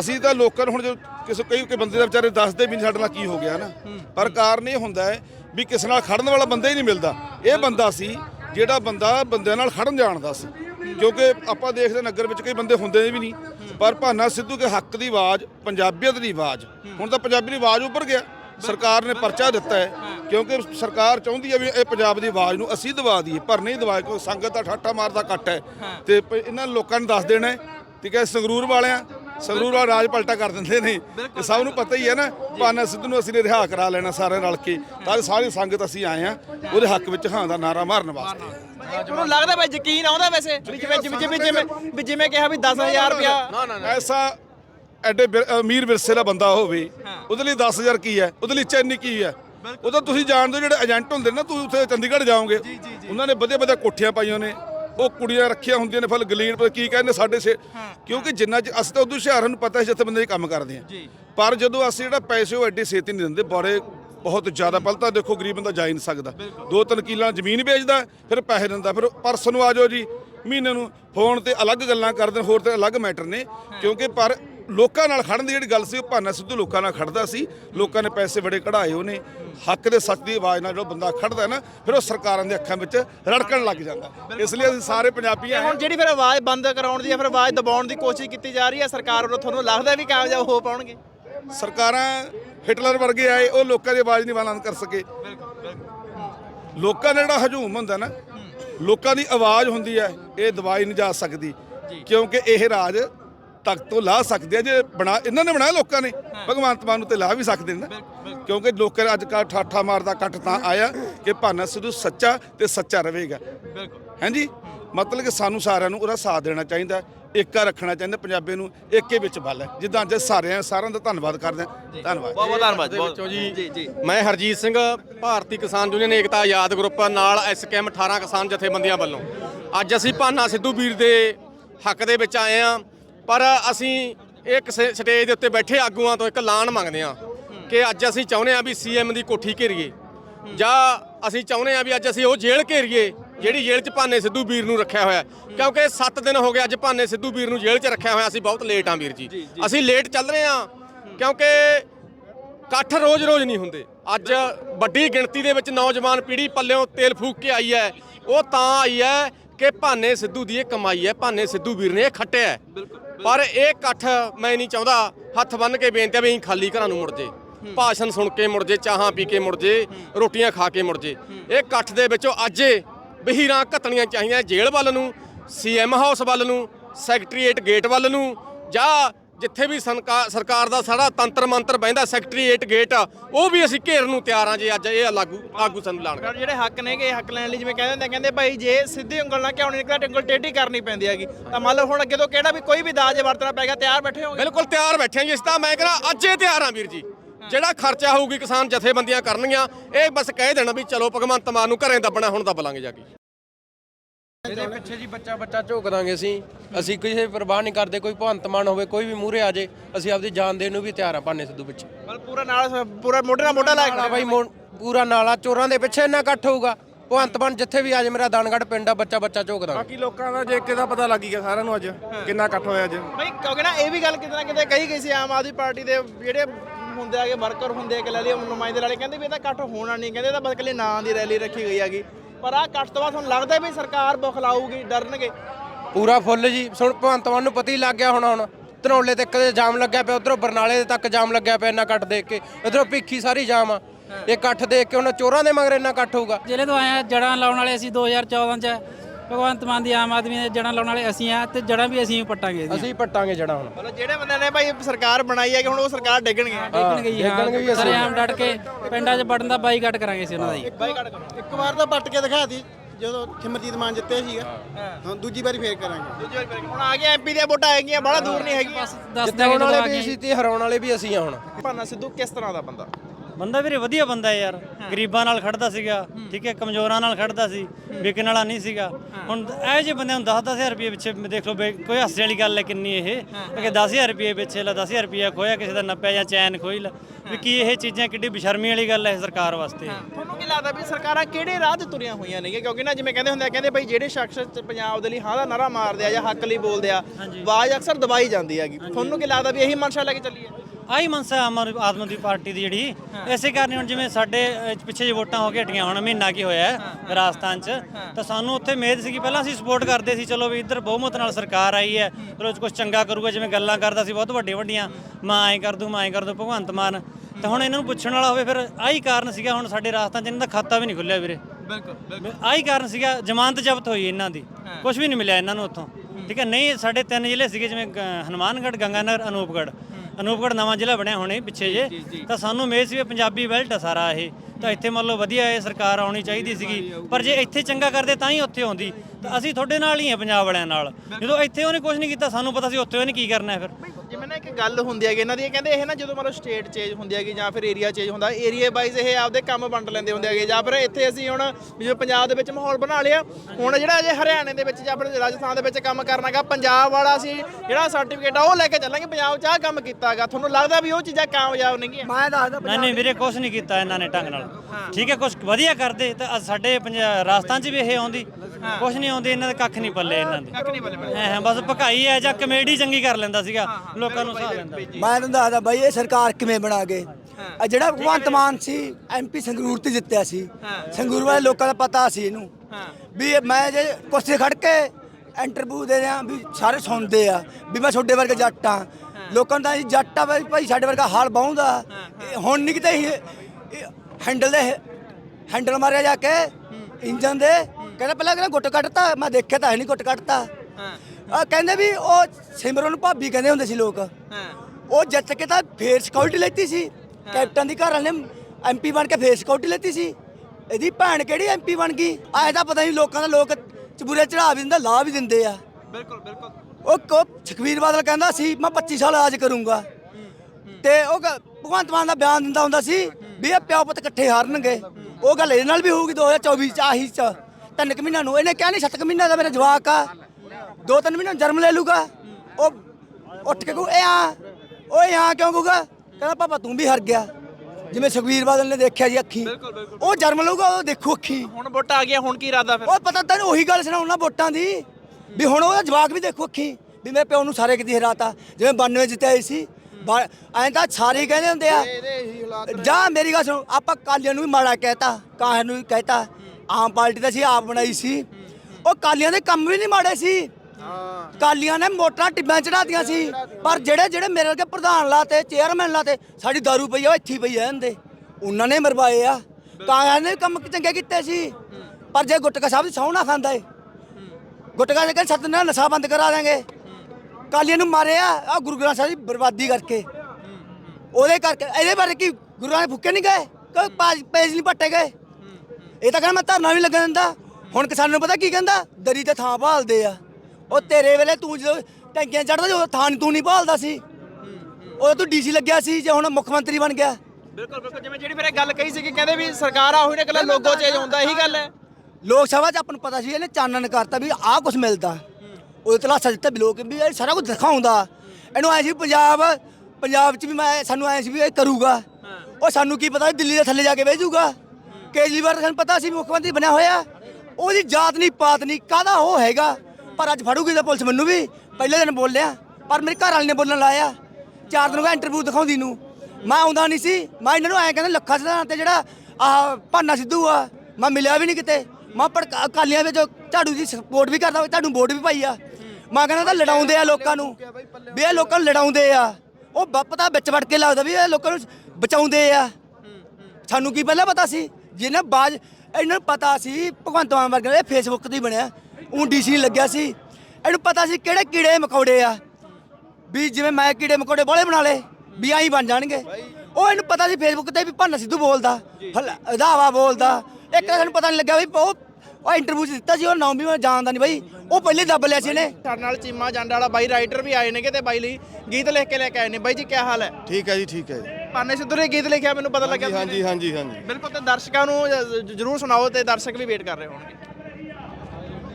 ਅਸੀਂ ਤਾਂ ਲੋਕਾਂ ਨੂੰ ਹੁਣ ਜੋ ਕਿਸੇ ਕਈ ਕਈ ਬੰਦੇ ਦਾ ਵਿਚਾਰੇ ਦੱਸਦੇ ਵੀ ਨਹੀਂ ਸਾਡੇ ਨਾਲ ਕੀ ਹੋ ਗਿਆ ਨਾ ਪਰ ਕਾਰਨ ਇਹ ਹੁੰਦਾ ਹੈ ਵੀ ਕਿਸੇ ਨਾਲ ਖੜਨ ਵਾਲਾ ਬੰਦਾ ਹੀ ਨਹੀਂ ਮਿਲਦਾ। ਇਹ ਬੰਦਾ ਸੀ ਜਿਹੜਾ ਬੰਦਾ ਬੰਦਿਆਂ ਨਾਲ ਖੜਨ ਜਾਣਦਾ ਸੀ। ਕਿਉਂਕਿ ਆਪਾਂ ਦੇਖਦੇ ਨਗਰ ਵਿੱਚ ਕਈ ਬੰਦੇ ਹੁੰਦੇ ਵੀ ਨਹੀਂ। ਪਰ ਭਾਨਾ ਸਿੱਧੂ ਕੇ ਹੱਕ ਦੀ ਆਵਾਜ਼, ਪੰਜਾਬੀਅਤ ਦੀ ਆਵਾਜ਼, ਹੁਣ ਤਾਂ ਪੰਜਾਬੀ ਦੀ ਆਵਾਜ਼ ਉੱਭਰ ਗਿਆ। ਸਰਕਾਰ ਨੇ ਪਰਚਾ ਦਿੱਤਾ ਹੈ, ਕਿਉਂਕਿ ਸਰਕਾਰ ਚਾਹੁੰਦੀ ਹੈ ਵੀ ਇਹ ਪੰਜਾਬ ਦੀ ਆਵਾਜ਼ ਨੂੰ ਅਸੀਂ ਦਬਾ ਦਈਏ, ਪਰ ਨਹੀਂ ਦਬਾਏ ਕਿਉਂਕਿ ਸੰਗਤ ਦਾ ਠਾਠਾ ਮਾਰਦਾ ਕੱਟ ਹੈ। ਤੇ ਇਹਨਾਂ ਲੋਕਾਂ ਨੂੰ ਦੱਸ ਦੇਣਾ ਠੀਕ ਹੈ, ਸੰਗਰੂਰ ਵਾਲਿਆਂ ਸੰਗਰੂਰ ਵਾਲਾ ਰਾਜ ਪਲਟਾ ਕਰ ਦਿੰਦੇ ਨੇ। ਇਹ ਸਭ ਨੂੰ ਪਤਾ ਹੀ ਹੈ ਨਾ ਭਾਨਾ ਸਿੱਧੂ ਨੂੰ ਅਸੀਂ ਨੇ ਰਿਹਾ ਕਰਾ ਲੈਣਾ ਸਾਰੇ ਰਲ ਕੇ। ਤਾਂ ਸਾਰੀ ਸੰਗਤ ਅਸੀਂ ਆਏ ਆ ਉਹਦੇ ਹੱਕ ਵਿੱਚ ਹਾਂ ਦਾ ਨਾਰਾ ਮਾਰਨ ਵਾਸਤੇ। ਤੁਹਾਨੂੰ ਲੱਗਦਾ ਬਈ ਯਕੀਨ ਆਉਂਦਾ ਵੈਸੇ ਜਿਵੇਂ ਜਿਵੇਂ ਜਿਵੇਂ ਜਿਵੇਂ ਕਿਹਾ ਵੀ 10000 ਰੁਪਿਆ ਐਸਾ ਐਡੇ ਅਮੀਰ ਵਿਰਸੇ ਦਾ ਬੰਦਾ ਹੋਵੇ ਉਹਦੇ ਲਈ 10000 ਕੀ ਹੈ? ਉਹਦੇ ਲਈ ਚੈਨੀ ਕੀ ਹੈ? ਉਹ ਤਾਂ ਤੁਸੀਂ ਜਾਣਦੇ ਜਿਹੜੇ ਏਜੰਟ ਹੁੰਦੇ ਨੇ ਨਾ ਤੁਸੀਂ ਉੱਥੇ ਚੰਡੀਗੜ੍ਹ ਜਾਓਗੇ। ਉਹਨਾਂ ਨੇ ਵਧੀਆ ਵਧੀਆ ਕੋਠੀਆਂ ਪਾਈਆਂ ਨੇ। ਉਹ ਕੁੜੀਆਂ ਰੱਖੀਆਂ ਹੁੰਦੀਆਂ ਨੇ ਫਲ ਗਲੀਨ ਪਰ ਕੀ ਕਹਿੰਦੇ ਸਾਡੇ ਸੇ? ਕਿਉਂਕਿ ਜਿੰਨਾ ਚ ਅਸੀਂ ਤਾਂ ਉਦੋਂ ਹੁਸ਼ਿਆਰਾਂ ਨੂੰ ਪਤਾ ਜਿੱਥੇ ਬੰਦੇ ਕੰਮ ਕਰਦੇ ਆ। ਪਰ ਜਦੋਂ ਅਸੀਂ ਜਿਹੜਾ ਪੈਸੇ ਉਹ ਐਡੀ ਛੇਤੀ ਨਹੀਂ ਦਿੰਦੇ ਬੜੇ ਬਹੁਤ ਜ਼ਿਆਦਾ ਪਹਿਲਾਂ ਤਾਂ ਦੇਖੋ ਗਰੀਬ ਬੰਦਾ ਜਾ ਹੀ ਨਹੀਂ ਸਕਦਾ। ਦੋ ਤਿੰਨ ਕਿੱਲਾ ਜ਼ਮੀਨ ਵੇਚਦਾ ਫਿਰ ਪੈਸੇ ਦਿੰਦਾ। ਫਿਰ ਪਰਸ ਨੂੰ ਆ ਜਾਓ ਜੀ ਮਹੀਨੇ ਨੂੰ ਫੋਨ ਤੇ ਅਲੱਗ ਗੱਲਾਂ ਕਰਦੇ ਹੋਰ ਤੇ ਅਲੱਗ ਮੈਟਰ ਨੇ। ਕਿਉਂਕਿ ਪਰ ਲੋਕਾਂ ਨਾਲ ਖੜਨ ਦੀ ਜਿਹੜੀ ਗੱਲ ਸੀ ਉਹ ਭਾਨਾ ਸਿੱਧੂ ਲੋਕਾਂ ਨਾਲ ਖੜਦਾ ਸੀ। ਲੋਕਾਂ ਨੇ ਪੈਸੇ ਬੜੇ ਕਢਾਏ ਉਹਨੇ। ਹੱਕ ਦੇ ਸੱਚ ਦੀ ਆਵਾਜ਼ ਨਾਲ ਜੋ ਬੰਦਾ ਖੜਦਾ ਹੈ ਨਾ ਫਿਰ ਉਹ ਸਰਕਾਰਾਂ ਦੇ ਅੱਖਾਂ ਵਿੱਚ ਰੜਕਣ ਲੱਗ ਜਾਂਦਾ। ਇਸ ਲਈ ਅਸੀਂ ਸਾਰੇ ਪੰਜਾਬੀ ਆ ਹੁਣ ਜਿਹੜੀ ਫਿਰ ਆਵਾਜ਼ ਬੰਦ ਕਰਾਉਣ ਦੀ ਜਾਂ ਫਿਰ ਆਵਾਜ਼ ਦਬਾਉਣ ਦੀ ਕੋਸ਼ਿਸ਼ ਕੀਤੀ ਜਾ ਰਹੀ ਹੈ ਸਰਕਾਰ ਵੱਲੋਂ ਤੁਹਾਨੂੰ ਲੱਗਦਾ ਵੀ ਕਾਮਯਾਬ ਹੋ ਪਾਉਣਗੇ? ਸਰਕਾਰਾਂ ਹਿਟਲਰ ਵਰਗੇ ਆਏ ਉਹ ਲੋਕਾਂ ਦੀ ਆਵਾਜ਼ ਨਹੀਂ ਬੁਲੰਦ ਕਰ ਸਕੇ। ਲੋਕਾਂ ਦਾ ਜਿਹੜਾ ਹਜੂਮ ਹੁੰਦਾ ਨਾ ਲੋਕਾਂ ਦੀ ਆਵਾਜ਼ ਹੁੰਦੀ ਹੈ ਇਹ ਦਵਾਈ ਨਹੀਂ ਜਾ ਸਕਦੀ। ਕਿਉਂਕਿ ਇਹ ਰਾਜ ਤਖਤ ਤੋਂ ਲਾ ਸਕਦੇ ਆ ਜੇ ਬਣਾ ਇਹਨਾਂ ਨੇ ਬਣਾਇਆ ਲੋਕਾਂ ਨੇ। ਭਗਵੰਤ ਮਾਨ ਨੂੰ ਤੇ ਲਾ ਵੀ ਸਕਦੇ ਨੇ ਨਾ। ਕਿਉਂਕਿ ਲੋਕਾਂ ਨੇ ਅੱਜ ਕੱਲ੍ਹ ਠਾਠਾ ਮਾਰਦਾ ਕੱਟ ਤਾਂ ਆਇਆ ਕਿ ਭਾਨਾ ਸਿੱਧੂ ਸੱਚਾ ਤੇ ਸੱਚਾ ਰਹੇਗਾ। ਹਾਂਜੀ? ਮਤਲਬ ਕਿ ਸਾਨੂੰ ਸਾਰਿਆਂ ਨੂੰ ਉਹਦਾ ਸਾਥ ਦੇਣਾ ਚਾਹੀਦਾ ਏਕਾ ਰੱਖਣਾ ਚਾਹੀਦਾ ਪੰਜਾਬੀ ਨੂੰ ਏਕੇ ਵਿੱਚ ਬਲ ਹੈ। ਜਿੱਦਾਂ ਅੱਜ ਸਾਰਿਆਂ ਸਾਰਿਆਂ ਦਾ ਧੰਨਵਾਦ ਕਰਦੇ ਹਾਂ। ਧੰਨਵਾਦ। ਬਹੁਤ ਬਹੁਤ ਧੰਨਵਾਦ ਵਿੱਚੋਂ ਜੀ ਮੈਂ ਹਰਜੀਤ ਸਿੰਘ ਭਾਰਤੀ ਕਿਸਾਨ ਯੂਨੀਅਨ ਏਕਤਾ ਆਜ਼ਾਦ ਗਰੁੱਪ ਨਾਲ ਐਸਕੇਐਮ 18 ਕਿਸਾਨ ਜਥੇਬੰਦੀਆਂ ਵੱਲੋਂ। ਅੱਜ ਅਸੀਂ ਭਾਨਾ ਸਿੱਧੂ ਵੀਰ ਦੇ ਹੱਕ ਦੇ ਵਿੱਚ ਆਏ ਆ ਪਰ ਅਸੀਂ ਇੱਕ ਸਟੇਜ ਦੇ ਉੱਤੇ ਬੈਠੇ ਆਗੂਆਂ ਤੋਂ ਇੱਕ ਐਲਾਨ ਮੰਗਦੇ ਆ ਕਿ ਅੱਜ ਅਸੀਂ ਚਾਹੁੰਦੇ ਆ ਵੀ ਸੀਐਮ ਦੀ ਕੋਠੀ ਘੇਰੀਏ। ਜਾਂ ਅਸੀਂ ਚਾਹੁੰਦੇ ਆ ਵੀ ਅੱਜ ਅਸੀਂ ਉਹ ਜੇਲ੍ਹ ਘੇਰੀਏ ਜਿਹੜੀ ਜੇਲ੍ਹ 'ਚ ਭਾਨੇ ਸਿੱਧੂ ਵੀਰ ਨੂੰ ਰੱਖਿਆ ਹੋਇਆ। ਕਿਉਂਕਿ 7 ਦਿਨ ਹੋ ਗਏ ਅੱਜ ਭਾਨੇ ਸਿੱਧੂ ਵੀਰ ਨੂੰ ਜੇਲ੍ਹ 'ਚ ਰੱਖਿਆ ਹੋਇਆ ਅਸੀਂ ਬਹੁਤ ਲੇਟ ਆ ਵੀਰ ਜੀ। ਅਸੀਂ ਲੇਟ ਚੱਲ ਰਹੇ ਆ ਕਿਉਂਕਿ ਇਕੱਠ ਰੋਜ਼-ਰੋਜ਼ ਨਹੀਂ ਹੁੰਦੇ। ਅੱਜ ਵੱਡੀ ਗਿਣਤੀ ਦੇ ਵਿੱਚ ਨੌਜਵਾਨ ਪੀੜ੍ਹੀ ਪੱਲਿਓਂ ਤੇਲ ਫੂਕ ਕੇ ਆਈ ਹੈ ਉਹ ਤਾਂ ਆਈ ਹੈ ਕਿ ਭਾਨੇ ਸਿੱਧੂ ਦੀ ਇਹ ਕਮਾਈ ਹੈ ਭਾਨੇ ਸਿੱਧੂ ਵੀਰ ਨੇ ਇਹ ਖੱਟਿਆ ਹੈ। ਪਰ ਇਹ ਇਕੱਠ ਮੈਂ ਨਹੀਂ ਚਾਹੁੰਦਾ ਹੱਥ ਬੰਨ ਕੇ ਬੇਨਤੀ ਹੈ ਵੀ ਅਸੀਂ ਖਾਲੀ ਘਰਾਂ ਨੂੰ ਮੁੜ ਜੇ ਭਾਸ਼ਣ ਸੁਣ ਕੇ ਮੁੜ ਜੇ ਚਾਹਾਂ ਪੀ ਕੇ ਮੁੜ ਜੇ ਰੋਟੀਆਂ ਖਾ ਕੇ ਮੁੜ ਜੇ। ਇਹ ਇਕੱਠ ਦੇ ਵਿੱਚੋਂ ਅੱਜ ਇਹ ਬਹੀਰਾਂ ਘੱਤਣੀਆਂ ਚਾਹੀਦੀਆਂ ਜੇਲ੍ਹ ਵੱਲ ਨੂੰ ਸੀਐਮ ਹਾਊਸ ਵੱਲ ਨੂੰ ਸੈਕਟਰੀਏਟ ਗੇਟ ਵੱਲ ਨੂੰ ਜਾਂ ਜਿੱਥੇ ਵੀ ਸੰਕਾ- ਸਰਕਾਰ ਦਾ ਸਾਰਾ ਤੰਤਰ ਮੰਤਰ ਬਹਿੰਦਾ ਸੈਕਟਰੀਏਟ ਗੇਟ ਉਹ ਵੀ ਅਸੀਂ ਘੇਰਨ ਨੂੰ ਤਿਆਰ ਹਾਂ ਜੇ ਅੱਜ ਇਹ ਲਾਗੂ ਆਗੂ ਸਾਨੂੰ ਲਾਣ ਜਿਹੜੇ ਹੱਕ ਨੇਗੇ ਹੱਕ ਲੈਣ ਲਈ ਜਿਵੇਂ ਕਹਿੰਦੇ ਹੁੰਦੇ ਆ, ਕਹਿੰਦੇ ਭਾਈ ਜੇ ਸਿੱਧੀ ਉਂਗਲ ਨਾਲ ਕਿਉਂ ਨਿਕਲਿਆ ਉਂਗਲ ਟੇਢੀ ਕਰਨੀ ਪੈਂਦੀ ਹੈਗੀ। ਤਾਂ ਮੰਨ ਲਓ ਹੁਣ ਅੱਗੇ ਤੋਂ ਕਿਹੜਾ ਵੀ ਕੋਈ ਵੀ ਦਾਜ ਵਰਤਣਾ ਪੈ ਗਿਆ ਤਿਆਰ ਬੈਠੇ ਹੋਗੇ। ਬਿਲਕੁਲ ਤਿਆਰ ਬੈਠੇ ਹਾਂ ਜੀ ਇਸ ਤਾਂ ਮੈਂ ਕਹਿੰਦਾ ਅੱਜ ਇਹ ਤਿਆਰ ਹਾਂ ਵੀਰ ਜੀ। ਜਿਹੜਾ ਖਰਚਾ ਹੋਊਗੀ ਕਿਸਾਨ ਜਥੇਬੰਦੀਆਂ ਕਰਨਗੀਆਂ ਇਹ ਬਸ ਕਹਿ ਦੇਣਾ ਵੀ ਚਲੋ ਭਗਵੰਤ ਮਾਨ ਨੂੰ ਘਰੇ ਦੱਬਣਾ ਹੁਣ ਦੱਬ ਲਾਂਗੇ ਜਾ ਕੇ। ਇਹਦੇ ਪਿੱਛੇ ਜੀ ਬੱਚਾ ਬੱਚਾ ਝੋਕ ਦਾਂਗੇ ਅਸੀਂ। ਅਸੀਂ ਕਿਸੇ ਪਰਵਾਹ ਨਹੀਂ ਕਰਦੇ ਕੋਈ ਭਗਵੰਤ ਮਾਨ ਹੋਵੇ ਕੋਈ ਵੀ ਮੂਹਰੇ ਆ ਜੇ ਅਸੀਂ ਆਪਦੀ ਜਾਨ ਦੇਣ ਨੂੰ ਵੀ ਤਿਆਰ ਆ ਭਾਨੇ ਸਿੱਧੂ ਪਿੱਛੇ। ਮਤਲਬ ਪੂਰਾ ਨਾਲ ਪੂਰਾ ਮੋਢੇ ਨਾਲ ਮੋਢਾ ਲਾ ਕੇ ਬਾਈ ਮੋ- ਪੂਰਾ ਨਾਲਾ ਚੋਰਾਂ ਦੇ ਪਿੱਛੇ ਇੰਨਾ ਇਕੱਠ ਹੋਊਗਾ। ਭਗਵੰਤ ਮਾਨ ਜਿੱਥੇ ਵੀ ਆ ਜੇ ਮੇਰਾ ਦਾਨਗੜ ਪਿੰਡ ਆ ਬੱਚਾ ਬੱਚਾ ਝੋਕ ਦਾਂਗੇ। ਬਾਕੀ ਲੋਕਾਂ ਦਾ ਜੇ ਕਿਦਾ ਪਤਾ ਲੱਗ ਗਿਆ ਸਾਰਿਆਂ ਨੂੰ ਅੱਜ ਕਿੰਨਾ ਇਕੱਠ ਹੋਇਆ ਅੱਜ। ਭਾਈ ਕਿਉਂਕਿ ਨਾ ਇਹ ਵੀ ਗੱਲ ਕਿਤੇ ਨਾ ਕਿਤੇ ਕਹੀ ਗਈ ਸੀ ਆਮ ਆਦਮੀ ਪਾਰਟੀ ਦੇ ਜਿਹੜੇ ਹੁੰਦੇ ਆਗੇ ਵਰਕਰ ਹੁੰਦੇ ਆ ਕਿ ਲੈ ਲਈ ਨੁਮਾਇੰਦੇ ਵਾਲੇ ਕਹਿੰਦੇ ਵੀ ਇਹਦਾ ਇਕੱਠ ਹੋਣਾ ਨਹੀਂ ਕਹਿੰਦੇ ਤਾਂ ਬਸ ਇਕੱਲੇ ਨਾਂ ਦੀ ਰੈਲੀ ਰੱਖੀ ਗਈ ਹੈਗੀ। ਪਰ ਆਹ ਇਕੱਠ ਤੋਂ ਬਾਅਦ ਤੁਹਾਨੂੰ ਲੱਗਦਾ ਵੀ ਸਰਕਾਰ ਬੁਖਲਾਊਗੀ ਡਰਨਗੇ। ਪੂਰਾ ਫੁੱਲ ਜੀ। ਸੁਣ ਭਗਵੰਤ ਮਾਨ ਨੂੰ ਪਤਾ ਹੀ ਲੱਗ ਗਿਆ ਹੁਣ ਹੁਣ। ਧਨੌਲੇ ਤੇ ਕਦੇ ਜਾਮ ਲੱਗਿਆ ਪਿਆ ਉਧਰੋਂ ਬਰਨਾਲੇ ਤੱਕ ਜਾਮ ਲੱਗਿਆ ਪਿਆ ਇੰਨਾ ਕੱਟ ਦੇਖ ਕੇ। ਇਧਰੋਂ ਭਿੱਖੀ ਸਾਰੀ ਜਾਮ ਆ। ਇਹ ਇਕੱਠ ਦੇਖ ਕੇ ਹੁਣ ਚੋਰਾਂ ਦੇ ਮਗਰ ਇੰਨਾ ਇਕੱਠ ਹੋਊਗਾ। ਜ਼ਿਲ੍ਹੇ ਤੋਂ ਆਏ ਆ ਜੜਾਂ ਲਾਉਣ ਵਾਲੇ ਅਸੀਂ 2014 ਚ। ਭਗਵੰਤ ਮਾਨ ਦੀ ਆਮ ਆਦਮੀ ਦੇ ਜੜਾਂ ਲਾਉਣ ਵਾਲੇ ਅਸੀਂ ਆ ਤੇ ਜੜਾਂ ਵੀ ਅਸੀਂ ਪੱਟਾਂਗੇ ਇਹਦੀਆਂ। ਅਸੀਂ ਪੱਟਾਂਗੇ ਜਣਾ ਹੁਣ। ਮਤਲਬ ਜਿਹੜੇ ਬੰਦੇ ਨੇ ਭਾਈ ਸਰਕਾਰ ਬਣਾਈ ਹੈ ਕਿ ਹੁਣ ਉਹ ਸਰਕਾਰ ਡਿੱਗਣਗੇ? ਡੇਗਣਗੇ ਜੀ ਡੇਗਣਗੇ ਵੀ ਹਾਂ ਅਸੀਂ। ਸਰੇਆਮ ਡਟ ਕੇ ਪਿੰਡਾਂ 'ਚ ਵੜਨ ਦਾ ਬਾਈਕਾਟ ਕਰਾਂਗੇ ਅਸੀਂ ਉਹਨਾਂ ਦਾ ਜੀ। ਬਾਈਕਾਟ ਕਰੋ ਇੱਕ ਵਾਰ ਤਾਂ ਪੱਟ ਕੇ ਦਿਖਾ ਦੀ ਜਦੋਂ ਸਿਮਰਜੀਤ ਮਾਨ ਜਿੱਤਿਆ ਸੀਗਾ। ਹਾਂ। ਦੂਜੀ ਵਾਰੀ ਫੇਰ ਕਰਾਂਗੇ। ਦੂਜੀ ਵਾਰ ਫਿਰ ਹੁਣ ਆ ਗਿਆ ਐਮਪੀ ਦੀਆਂ ਵੋਟਾਂ ਆਏਗੀਆਂ ਬੜਾ ਦੂਰ ਨਹੀਂ ਹੈਗੀ ਦੱਸ ਜਿੱਤਣ ਦਾਂਗੇ ਜਦੋਂ ਵਾਲੇ ਆ ਵੀ ਗਏ। ਅਸੀਂ ਤੇ ਹਰਾਉਣ ਵਾਲੇ ਵੀ ਅਸੀਂ ਆ ਹੁਣ। ਭਾਨਾ ਸਿੱਧੂ ਕਿਸ ਤਰ੍ਹਾਂ ਦਾ ਬੰਦਾ? ਬੰਦਾ ਵੀਰੇ ਵਧੀਆ ਬੰਦਾ ਹੈ ਯਾਰ। ਗਰੀਬਾਂ ਨਾਲ ਖੜਦਾ ਸੀਗਾ ਠੀਕ ਹੈ ਕਮਜ਼ੋਰਾਂ ਨਾਲ ਖੜਦਾ ਸੀ ਵਿਕਣ ਵਾਲਾ ਨਹੀਂ ਸੀਗਾ। ਹੁਣ ਇਹ ਜਿਹੇ ਬੰਦਿਆਂ ਨੂੰ 10-10000 ਰੁਪਏ ਪਿੱਛੇ ਦੇਖ ਲਓ ਬਈ ਕੋਈ ਹਾਸੇ ਵਾਲੀ ਗੱਲ ਹੈ ਕਿੰਨੀ ਇਹ। ਕਿ 10000 ਰੁਪਏ ਪਿੱਛੇ ਲਾ 10000 ਰੁਪਏ ਖੋਇਆ ਕਿਸੇ ਦਾ ਨੱਪਿਆ ਜਾਂ ਚੈਨ ਖੋਈ ਲਾ। ਵੀ ਕੀ ਇਹ ਚੀਜ਼ਾਂ ਕਿੱਡੀ ਬੇਸ਼ਰਮੀ ਵਾਲੀ ਗੱਲ ਹੈ ਸਰਕਾਰ ਵਾਸਤੇ। ਲੱਗਦਾ ਵੀ ਸਰਕਾਰਾਂ ਕਿਹੜੇ ਰਾਹ ਤੇ ਤੁਰੀਆਂ ਹੋਈਆਂ ਨੇ ਕਿਉਂਕਿ ਨਾ ਜਿਵੇਂ ਕਹਿੰਦੇ ਹੁੰਦੇ ਆ ਕਹਿੰਦੇ ਭਾਈ ਜਿਹੜੇ ਸ਼ਖਸ ਪੰਜਾਬ ਦੇ ਲਈ ਹਾਂ ਦਾ ਨਾਰਾ ਮਾਰਦੇ ਆ ਜਾਂ ਹੱਕ ਲਈ ਬੋਲਦੇ ਆ ਆਵਾਜ਼ ਅਕਸਰ ਦਬਾਈ ਜਾਂਦੀ ਹੈਗੀ। ਤੁਹਾਨੂੰ ਕੀ ਲੱਗਦਾ ਵੀ ਇਹੀ ਮਨਸ਼ਾ ਲੈ ਕੇ ਚੱਲੀਏ? ਆਹੀ ਮਨਸਾ ਆਮ ਆਦਮੀ ਦੀ ਪਾਰਟੀ ਦੀ ਜਿਹੜੀ। ਐਸੇ ਕਾਰਨ ਹੁਣ ਜਿਵੇਂ ਸਾਡੇ ਅਹ, ਪਿੱਛੇ ਜੇ ਵੋਟਾਂ ਹੋ ਕੇ ਹਟੀਆਂ ਹੁਣ ਮਹੀਨਾ ਕੀ ਹੋਇਆ ਹੈ ਰਾਜਸਥਾਨ 'ਚ ਤਾਂ ਸਾਨੂੰ ਉੱਥੇ ਉਮੀਦ ਸੀਗੀ ਪਹਿਲਾਂ ਅਸੀਂ ਸਪੋਰਟ ਕਰਦੇ ਸੀ ਚਲੋ ਵੀ ਇੱਧਰ ਬਹੁਮਤ ਨਾਲ ਸਰਕਾਰ ਆਈ ਹੈ ਚਲੋ ਕੁਝ ਚੰਗਾ ਕਰੂਗਾ ਜਿਵੇਂ ਗੱਲਾਂ ਕਰਦਾ ਸੀ ਬਹੁਤ ਵੱਡੀਆਂ ਵੱਡੀਆਂ ਮੈਂ ਐਂ ਕਰ ਦੂੰ ਮੈਂ ਐਂ ਕਰ ਦੂੰ ਭਗਵੰਤ ਮਾਨ ਤਾਂ ਹੁਣ ਇਹਨਾਂ ਨੂੰ ਪੁੱਛਣ ਵਾਲਾ ਹੋਵੇ ਫਿਰ ਆਹੀ ਕਾਰਨ ਸੀਗਾ ਹੁਣ ਸਾਡੇ ਰਾਜਸਥਾਨ 'ਚ ਇਹਨਾਂ ਦਾ ਖਾਤਾ ਵੀ ਨਹੀਂ ਖੁੱਲਿਆ ਵੀਰੇ। ਬਿਲਕੁਲ ਆਹੀ ਕਾਰਨ ਸੀਗਾ ਜ਼ਮਾਨਤ ਜ਼ਬਤ ਹੋਈ ਇਹਨਾਂ ਦੀ। ਕੁਝ ਵੀ ਨਹੀਂ ਮਿਲਿਆ ਇਹਨਾਂ ਨੂੰ ਉੱਥੋਂ। ਠੀਕ ਹੈ ਨਹੀਂ ਸਾਡੇ ਤਿੰਨ ਜ਼ਿਲ੍ਹੇ ਸੀਗੇ ਜਿਵੇਂ ਹਨੂਮਾਨਗੜ੍ਹ ਗੰਗਾਨਗਰ ਅਨੂਪਗੜ੍ਹ। ਅਨੂਪਗੜ੍ਹ ਨਵਾਂ ਜ਼ਿਲ੍ਹਾ ਬਣਿਆ ਹੁਣੇ ਪਿੱਛੇ ਜੇ ਤਾਂ ਸਾਨੂੰ ਉਮੀਦ ਸੀ ਵੀ ਪੰਜਾਬੀ ਬੈਲਟ ਆ ਸਾਰਾ ਇਹ। ਤਾਂ ਇੱਥੇ ਮੰਨ ਲਓ ਵਧੀਆ ਇਹ ਸਰਕਾਰ ਆਉਣੀ ਚਾਹੀਦੀ ਸੀਗੀ। ਪਰ ਜੇ ਇੱਥੇ ਚੰਗਾ ਕਰਦੇ ਤਾਂ ਹੀ ਉੱਥੇ ਆਉਂਦੀ। ਤਾਂ ਅਸੀਂ ਤੁਹਾਡੇ ਨਾਲ ਹੀ ਆ ਪੰਜਾਬ ਵਾਲਿਆਂ ਨਾਲ। ਜਦੋਂ ਇੱਥੇ ਉਹਨੇ ਕੁਝ ਨਹੀਂ ਕੀਤਾ ਸਾਨੂੰ ਪਤਾ ਸੀ ਉੱਥੇ ਉਹਨੇ ਕੀ ਕਰਨਾ ਹੈ ਫਿਰ ਨਾ ਇੱਕ ਗੱਲ ਹੁੰਦੀ ਹੈਗੀ ਇਹਨਾਂ ਦੀ ਇਹ ਕਹਿੰਦੇ ਇਹ ਨਾ ਜਦੋਂ ਮਤਲਬ ਸਟੇਟ ਚੇਂਜ ਹੁੰਦੀ ਹੈਗੀ ਜਾਂ ਫਿਰ ਏਰੀਆ ਚੇਂਜ ਹੁੰਦਾ ਏਰੀਆ ਵਾਈਜ਼ ਇਹ ਆਪਦੇ ਕੰਮ ਵੰਡ ਲੈਂਦੇ ਹੁੰਦੇ ਹੈਗੇ ਜਾਂ ਫਿਰ ਇੱਥੇ ਅਸੀਂ ਹੁਣ ਜਿਵੇਂ ਪੰਜਾਬ ਦੇ ਵਿੱਚ ਮਾਹੌਲ ਬਣਾ ਲਿਆ ਹੁਣ ਜਿਹੜਾ ਜੇ ਹਰਿਆਣੇ ਦੇ ਵਿੱਚ ਜਾਂ ਫਿਰ ਰਾਜਸਥਾਨ ਦੇ ਵਿੱਚ ਕੰਮ ਕਰਨਾਗਾ ਪੰਜਾਬ ਵਾਲਾ ਅਸੀਂ ਜਿਹੜਾ ਸਰਟੀਫਿਕੇਟ ਆ ਉਹ ਲੈ ਕੇ ਚੱਲਾਂਗੇ ਪੰਜਾਬ 'ਚ ਆਹ ਕੰਮ ਕੀਤਾਗਾ ਤੁਹਾਨੂੰ ਲੱਗਦਾ ਵੀ ਉਹ ਚੀਜ਼ਾਂ ਕਾਮਯਾਬ ਨਹੀਂਗੀਆਂ ਮੈਂ ਦੱਸਦਾ ਨਹੀਂ ਨਹੀਂ ਵੀਰੇ ਕੁਝ ਨਹੀਂ ਕੀਤਾ ਇਹਨਾਂ ਨੇ ਢੰਗ ਨਾਲ। ਠੀਕ ਹੈ ਕੁਝ ਵਧੀਆ ਕਰਦੇ ਤਾਂ ਅੱਜ ਸਾਡੇ ਪੰਜਾਬ ਰਾਜਸਥਾਨ 'ਚ ਵੀ ਇਹ ਆਉਂਦੀ ਕੁਝ ਨਹੀਂ ਆਉਂਦੀ ਇਹਨਾਂ ਦੇ ਕੱਖ ਨਹੀਂ ਪੱਲੇ ਇਹਨਾਂ ਦੇ। ਕੱਖ ਨਹੀਂ ਹਾਂ ਹਾਂ, ਬਸ ਭਕਾਈ ਹੈ ਜਾਂ ਕਮੇਡੀ ਚੰਗੀ ਕਰ ਲੈਂਦਾ ਸੀਗਾ ਲੋਕਾਂ ਨੂੰ ਸਹਾ ਲੈਂਦਾ। ਮੈਂ ਤੁਹਾਨੂੰ ਦੱਸਦਾ ਬਾਈ ਇਹ ਸਰਕਾਰ ਕਿਵੇਂ ਬਣਾ ਗਏ? ਆ ਜਿਹੜਾ ਭਗਵੰਤ ਮਾਨ ਸੀ ਐਮਪੀ ਸੰਗਰੂਰ ਤੇ ਜਿੱਤਿਆ ਸੀ। ਸੰਗਰੂਰ ਵਾਲੇ ਲੋਕਾਂ ਦਾ ਪਤਾ ਸੀ ਇਹਨੂੰ। ਵੀ ਇਹ ਮੈਂ ਜੇ ਕੁਰਸੀ ਖੜ ਕੇ ਇੰਟਰਵਿਊ ਦੇ ਰਿਹਾ ਵੀ ਸਾਰੇ ਸੁਣਦੇ ਆ ਵੀ ਮੈਂ ਤੁਹਾਡੇ ਵਰਗੇ ਜੱਟ ਆ। ਲੋਕਾਂ ਦਾ ਜੱਟ ਆ ਬਈ ਭਾਈ ਸਾਡੇ ਵਰਗਾ ਹਾਲ ਬਾਉਂਦਾ। ਹੁਣ ਨਹੀਂ ਕਿਤੇ ਇਹ ਹੈਂਡਲ ਦੇ ਹੈਂਡਲ ਮਾਰਿਆ ਜਾ ਕੇ ਇੰਜਨ ਦੇ। ਕਹਿੰਦਾ ਪਹਿਲਾਂ ਕਹਿੰਦਾ ਗੁੱਟ ਕੱਢਤਾ ਮੈਂ ਦੇਖਿਆ ਤਾਂ ਹੈ ਨਹੀਂ ਗੁੱਟ ਕੱਢਤਾ। ਆ ਕਹਿੰਦੇ ਵੀ ਉਹ ਸਿਮਰਨ ਭਾਬੀ ਕਹਿੰਦੇ ਹੁੰਦੇ ਸੀ ਲੋਕ। ਉਹ ਜਿੱਤ ਕੇ ਤਾਂ ਫੇਰ ਸਿਕਿਉਰਿਟੀ ਲੈਤੀ ਸੀ। ਕੈਪਟਨ ਦੀ ਘਰ ਵਾਲੇ ਨੇ ਐਮਪੀ ਬਣ ਕੇ ਫੇਰ ਸਿਕਿਉਰਿਟੀ ਲੈਤੀ ਸੀ। ਇਹਦੀ ਭੈਣ ਕਿਹੜੀ ਐਮਪੀ ਬਣ ਗਈ? ਆਏ ਤਾਂ ਪਤਾ ਨਹੀਂ ਲੋਕਾਂ ਦਾ ਲੋਕ ਚਬੂਰੇ ਚੜਾ ਵੀ ਦਿੰਦਾ ਲਾ ਵੀ ਦਿੰਦੇ ਆ। ਬਿਲਕੁਲ ਬਿਲਕੁਲ। ਉਹ ਕੋ ਬਾਦਲ ਕਹਿੰਦਾ ਸੀ ਮੈਂ 25 ਸਾਲ ਰਾਜ ਕਰੂੰਗਾ। ਤੇ ਉਹ ਭਗਵੰਤ ਮਾਨ ਦਾ ਬਿਆਨ ਦਿੰਦਾ ਹੁੰਦਾ ਸੀ ਵੀ ਇਹ ਪਿਓ ਪੁੱਤ ਇਕੱਠੇ ਹਾਰਨਗੇ। ਉਹ ਗੱਲ ਇਹਦੇ ਨਾਲ ਵੀ ਹੋਊਗੀ 2024 ਚ ਆਹੀ ਚ। ਤਿੰਨ ਕੁ ਮਹੀਨਿਆਂ ਨੂੰ। ਇਹਨੇ ਕਿਹਾ ਨਹੀਂ ਸੱਤ ਕੁ ਮਹੀਨਿਆਂ ਦਾ ਮੇਰਾ ਜਵਾਕ ਆ। ਦੋ ਤਿੰਨ ਮਹੀਨਿਆਂ ਨੂੰ ਜਨਮ ਲੈ ਲੂਗਾ। ਉਹ ਉੱਠ ਕੇ ਕਹੂ ਇਹ ਆ ਓਏ ਆ ਕਿਉਂ ਕਹੂਗਾ? ਕਹਿੰਦਾ ਪਾਪਾ ਤੂੰ ਵੀ ਹਰ ਗਿਆ। ਜਿਵੇਂ ਸੁਖਬੀਰ ਬਾਦਲ ਨੇ ਦੇਖਿਆ ਜੀ ਅੱਖੀ। ਉਹ ਜਨਮ ਲਊਗਾ ਉਹ ਦੇਖੋ ਅੱਖੀ। ਹੁਣ ਵੋਟਾਂ ਆ ਗਿਆ ਹੁਣ ਕੀ ਇਰਾਦਾ ਫਿਰ? ਉਹ ਪਤਾ ਤੈਨੂੰ ਉਹੀ ਗੱਲ ਸੁਣਾਉਣਾ ਵੋਟਾਂ ਦੀ ਵੀ ਹੁਣ ਉਹਦਾ ਜਵਾਕ ਵੀ ਦੇਖੋ ਅੱਖੀ। ਵੀ ਮੇਰੇ ਪਿਓ ਨੂੰ ਸਾਰੇ ਕਿਤੇ ਹਰਾਤਾ। ਜਿਵੇਂ 92 ਜਿੱਤਿਆ ਸੀ ਐਂ ਤਾਂ ਸਾਰੇ ਕਹਿੰਦੇ ਹੁੰਦੇ ਆ ਜਾ ਮੇਰੀ ਗੱਲ ਸੁਣ ਆਪਾਂ ਕਾਲੀਆਂ ਨੂੰ ਵੀ ਮਾੜਾ ਕਹਿਤਾ ਕਾਹੇ ਨੂੰ ਵੀ ਕਹਿਤਾ। ਆਮ ਪਾਰਟੀ ਤਾਂ ਸੀ ਆਪ ਬਣਾਈ ਸੀ। ਉਹ ਕਾਲੀਆਂ ਦੇ ਕੰਮ ਵੀ ਨਹੀਂ ਮਾੜੇ ਸੀ। ਕਾਲੀਆਂ ਨੇ ਮੋਟਰਾਂ ਟਿੱਬਾਂ ਚੜਾਤੀਆਂ ਸੀ। ਪਰ ਜਿਹੜੇ ਜਿਹੜੇ ਮੇਰੇ ਵਰਗੇ ਪ੍ਰਧਾਨ ਲਾਤੇ ਚੇਅਰਮੈਨ ਲਾਤੇ ਸਾਡੀ ਦਾਰੂ ਪਈ ਆ ਉਹ ਇੱਥੇ ਹੀ ਪਈ ਆ ਇਹਦੇ। ਉਹਨਾਂ ਨੇ ਮਰਵਾਏ ਆ। ਕਾਲਿਆਂ ਨੇ ਕੰਮ ਚੰਗੇ ਕੀਤੇ ਸੀ। ਪਰ ਜੇ ਗੁਟਕਾ ਸਾਹਿਬ ਦੀ ਨਾ ਖਾਂਦਾ ਏ ਗੁਟਕਾ ਦੇ ਕਹਿੰਦੇ ਸੱਤ ਨਾਲ ਨਸ਼ਾ ਬੰਦ ਕਰਾ ਦਾਂਗੇ ਕਾਲੀਆਂ ਨੂੰ ਮਾਰਿਆ ਆ ਗੁਰੂ ਗ੍ਰੰਥ ਸਾਹਿਬ ਦੀ ਬਰਬਾਦੀ ਕਰਕੇ। ਉਹਦੇ ਕਰਕੇ ਇਹਦੇ ਬਾਰੇ ਕੀ ਗੁਰੂਆਂ ਨੇ ਫੁੱਕੇ ਨਹੀਂ ਗਏ? ਕੋਈ ਪਾਜ- ਪੇਜ ਨਹੀਂ ਪੱਟੇ ਗਏ। ਇਹ ਤਾਂ ਕਹਿੰਦਾ ਮੈਂ ਧਰਨਾ ਵੀ ਲੱਗਣ ਦਿੰਦਾ। ਹੁਣ ਕਿਸਾਨ ਨੂੰ ਪਤਾ ਕੀ ਕਹਿੰਦਾ? ਦਰੀ ਤੇ ਥਾਂ ਭਾਲਦੇ ਆ। ਉਹ ਤੇਰੇ ਵੇਲੇ ਤੂੰ ਜਦੋਂ ਟੈਂਕੀਆਂ ਚੜਦਾ ਜਦੋਂ ਥਾਂ ਨੀ ਤੂੰ ਨਹੀਂ ਭਾਲਦਾ ਸੀ। ਉਹ ਤੂੰ ਡੀਸੀ ਲੱਗਿਆ ਸੀ ਜੇ ਹੁਣ ਮੁੱਖ ਮੰਤਰੀ ਬਣ ਗਿਆ। ਬਿਲਕੁਲ ਬਿਲਕੁਲ। ਜਿਵੇਂ ਜਿਹੜੀ ਇਹ ਗੱਲ ਕਹੀ ਸੀ ਕਿ ਕਹਿੰਦੇ ਵੀ ਸਰਕਾਰ ਆ ਹੋਈ ਨੇ ਲੋਗੋ ਚੇਂਜ ਹੁੰਦਾ ਇਹੀ ਗੱਲ ਹੈ। ਲੋਕ ਸਭਾ 'ਚ ਆਪਾਂ ਨੂੰ ਪਤਾ ਸੀ ਇਹਨੇ ਚਾਨਣ ਕਰਤਾ ਵੀ ਆਹ ਕੁਝ ਮਿਲਦਾ। ਉਹਦੇ ਤਲਾਸ਼ਾ ਦਿੱਤਾ ਵੀ ਲੋਕ ਵੀ ਇਹ ਸਾਰਾ ਕੁਝ ਦਿਖਾਉਂਦਾ। ਇਹਨੂੰ ਐ ਸੀ ਪੰਜਾਬ ਪੰਜਾਬ 'ਚ ਵੀ ਮੈਂ ਸਾਨੂੰ ਐ ਸੀ ਵੀ ਇਹ ਕਰੂਗਾ। ਉਹ ਸਾਨੂੰ ਕੀ ਪਤਾ ਦਿੱਲੀ ਦੇ ਥੱਲੇ ਜਾ ਕੇ ਵੇਜੂਗਾ ਕੇਜਰੀਵਾਲ ਦਾ ਸਾਨੂੰ ਪਤਾ ਸੀ ਮੁੱਖ ਮੰਤਰੀ ਬਣਿਆ ਹੋਇਆ। ਉਹਦੀ ਜਾਤ ਨਹੀਂ ਪਾਤ ਨਹੀਂ ਕਾਹਦਾ ਉਹ ਹੈਗਾ? ਪਰ ਅੱਜ ਫੜੂਗੀ ਤਾਂ ਪੁਲਿਸ ਮੈਨੂੰ ਵੀ ਪਹਿਲੇ ਦਿਨ ਬੋਲਿਆ ਪਰ ਮੇਰੇ ਘਰ ਵਾਲੇ ਨੇ ਬੋਲਣ ਲਾਇਆ। ਚਾਰ ਦਿਨ ਹੋ ਗਏ ਇੰਟਰਵਿਊ ਦਿਖਾਉਂਦੀ ਨੂੰ। ਮੈਂ ਆਉਂਦਾ ਨਹੀਂ ਸੀ ਮੈਂ ਇਹਨਾਂ ਨੂੰ ਐਂ ਕਹਿੰਦਾ ਲੱਖਾ ਸਿਧਾਂਤ ਤੇ ਜਿਹੜਾ ਆਹ ਭਾਨਾ ਸਿੱਧੂ ਆ ਮੈਂ ਮਿਲਿਆ ਵੀ ਨਹੀਂ ਕਿਤੇ। ਮੈਂ ਪਰ ਅਕਾਲੀਆਂ ਵਿੱਚ ਝਾੜੂ ਦੀ ਸਪੋਰਟ ਵੀ ਕਰਦਾ ਝਾੜੂ ਵੋਟ ਵੀ ਪਾਈ ਆ। ਮੈਂ ਕਹਿੰਦਾ ਤਾਂ ਲੜਾਉਂਦੇ ਆ ਲੋਕਾਂ ਨੂੰ ਵੀ ਇਹ ਲੋਕਾਂ ਨੂੰ ਲੜਾਉਂਦੇ ਆ। ਉਹ ਬ- ਪਤਾ ਵਿੱਚ ਵੜ ਕੇ ਲੱਗਦਾ ਵੀ ਇਹ ਲੋਕਾਂ ਨੂੰ ਬਚਾਉਂਦੇ ਆ। ਸਾਨੂੰ ਕੀ ਪਹਿਲਾਂ ਪਤਾ ਸੀ? ਜਿਹਨੇ ਬਾਜ ਇਹਨਾਂ ਨੂੰ ਪਤਾ ਸੀ ਭਗਵੰਤ ਮਾਨ ਵਰਗਾ ਇਹ ਫੇਸਬੁੱਕ ਤੇ ਹੀ ਬਣਿਆ। ਉਹ ਡੀਸੀ ਲੱਗਿਆ ਸੀ। ਇਹਨੂੰ ਪਤਾ ਸੀ ਕਿਹੜੇ ਕੀੜੇ ਮਕੌੜੇ ਆ। ਵੀ ਜਿਵੇਂ ਮੈਂ ਕੀੜੇ ਮਕੌੜੇ ਬੋਲੇ ਬਣਾ ਲੇ ਵੀ ਆਈ ਬਣ ਜਾਣਗੇ। ਉਹ ਇਹਨੂੰ ਪਤਾ ਸੀ ਫੇਸਬੁੱਕ ਤੇ ਵੀ ਭੰਨ ਸਿੱਧੂ ਬੋਲਦਾ ਹਦਾਵਾ ਬੋਲਦਾ। ਇੱਕ ਤਾਂ ਸਾਨੂੰ ਪਤਾ ਨਹੀਂ ਲੱਗਿਆ ਵੀ ਉਹ ਉਹ ਇੰਟਰਵਿਊ ਚ ਦਿੱਤਾ ਸੀ ਉਹ ਨਾਮ ਵੀ ਮੈਂ ਜਾਣਦਾ ਨਹੀਂ ਬਾਈ। ਉਹ ਪਹਿਲੇ ਦੱਬ ਲਿਆ ਸੀ ਇਹਨੇ। ਸਾਡੇ ਨਾਲ ਚੀਮਾ ਜੰਡ ਵਾਲਾ ਬਾਈ ਰਾਈਟਰ ਵੀ ਆਏ ਨੇਗੇ ਤੇ ਬਾਈ ਲਈ ਗੀਤ ਲਿਖ ਕੇ ਲੈ ਕੇ ਆਏ ਨੇ। ਬਾਈ ਜੀ ਕੀ ਹਾਲ ਹੈ? ਠੀਕ ਹੈ ਜੀ ਠੀਕ ਹੈ ਜੀ। ਪਾਨੇ ਸਿੱਧੂ ਨੇ ਗੀਤ ਲਿਖਿਆ ਮੈਨੂੰ ਪਤਾ ਲੱਗਿਆ ਤੁਸੀਂ ਹਾਂਜੀ ਹਾਂਜੀ ਹਾਂਜੀ। ਬਿਲਕੁਲ ਤੇ ਦਰਸ਼ਕਾਂ ਨੂੰ ਜ- ਜ- ਜਰੂਰ ਸੁਣਾਓ ਤੇ ਦਰਸ਼ਕ ਵੀ ਵੇਟ ਕਰ ਰਹੇ ਹੋਣਗੇ।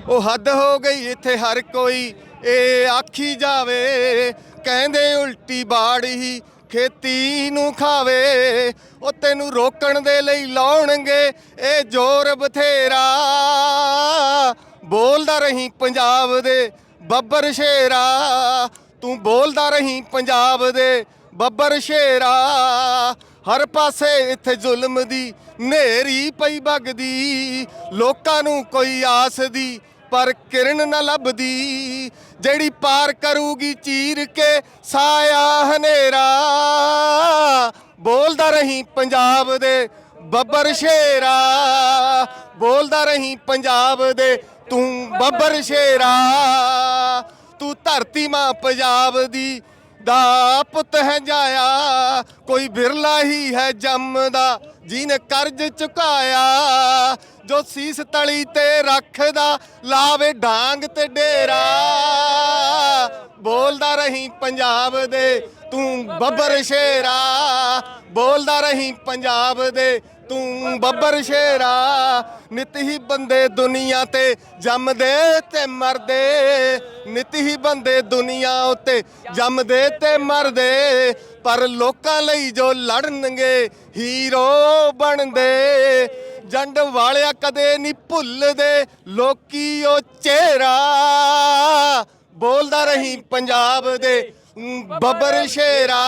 ਉਹ ਹੱਦ ਹੋ ਗਈ ਇੱਥੇ ਹਰ ਕੋਈ ਇਹ ਆਖੀ ਜਾਵੇ ਕਹਿੰਦੇ ਉਲਟੀ ਬਾੜ ਹੀ ਖੇਤੀ ਨੂੰ ਖਾਵੇ ਉਹ ਤੈਨੂੰ ਰੋਕਣ ਦੇ ਲਈ ਲਾਉਣਗੇ ਇਹ ਜ਼ੋਰ ਬਥੇਰਾ। ਬੋਲਦਾ ਰਹੀਂ ਪੰਜਾਬ ਦੇ ਬੱਬਰ ਸ਼ੇਰਾ ਤੂੰ ਬੋਲਦਾ ਰਹੀਂ ਪੰਜਾਬ ਦੇ ਬੱਬਰ ਸ਼ੇਰਾ, ਹਰ ਪਾਸੇ ਇੱਥੇ ਜ਼ੁਲਮ ਦੀ ਨੇਰੀ ਪਈ ਵਗਦੀ ਲੋਕਾਂ ਨੂੰ ਕੋਈ ਆਸ ਦੀ ਪਰ ਕਿਰਨ ਨਾ ਲੱਭਦੀ, ਜਿਹੜੀ ਪਾਰ ਕਰੂਗੀ ਚੀਰ ਕੇ ਸਾਇਆ ਹਨੇਰਾ। ਬੋਲਦਾ ਰਹੀ ਪੰਜਾਬ ਦੇ ਬੱਬਰ ਸ਼ੇਰਾ, ਬੋਲਦਾ ਰਹੀ ਪੰਜਾਬ ਦੇ ਤੂੰ ਬੱਬਰ ਸ਼ੇਰਾ। ਤੂੰ ਧਰਤੀ ਮਾਂ ਪੰਜਾਬ ਦੀ ਦਾ ਪੁੱਤ ਹੈ ਜਾਇਆ, ਕੋਈ ਬਿਰਲਾ ਹੀ ਹੈ ਜੰਮਦਾ ਜਿਹਨੇ ਕਰਜ਼ ਚੁਕਾਇਆ, ਜੋ ਸੀਸ ਤਲੀ ਤੇ ਰੱਖਦਾ, ਲਾਵੇ ਡਾਂਗ ਤੇ ਡੇਰਾ। ਬੋਲਦਾ ਰਹੀ ਪੰਜਾਬ ਦੇ, ਤੂੰ ਬੱਬਰ ਸ਼ੇਰਾ। ਬੋਲਦਾ ਰਹੀ ਪੰਜਾਬ ਦੇ ਤੂੰ ਬੱਬਰ ਸ਼ੇਰਾ, ਨਿਤ ਹੀ ਬੰਦੇ ਦੁਨੀਆ ਤੇ ਜੰਮਦੇ ਤੇ ਮਰਦੇ। ਨਿਤ ਹੀ ਬੰਦੇ ਦੁਨੀਆ ਉਤੇ ਜੰਮਦੇ ਤੇ ਮਰਦੇ, ਪਰ ਲੋਕਾਂ ਲਈ ਜੋ ਲੜਨਗੇ ਹੀਰੋ ਬਣਦੇ। ਜੰਡ ਵਾਲਿਆ ਕਦੇ ਨਹੀਂ ਭੁੱਲਦੇ, ਲੋਕੀ ਉਹ ਚਿਹਰਾ ਬੋਲਦਾ ਰਹੀ ਪੰਜਾਬ ਦੇ ਬੱਬਰ ਸ਼ੇਰਾ,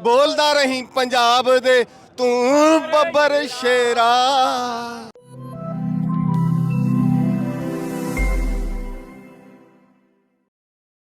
ਬੋਲਦਾ ਰਹੀ ਪੰਜਾਬ ਦੇ ਤੂੰ ਬੱਬਰ ਸ਼ੇਰਾ।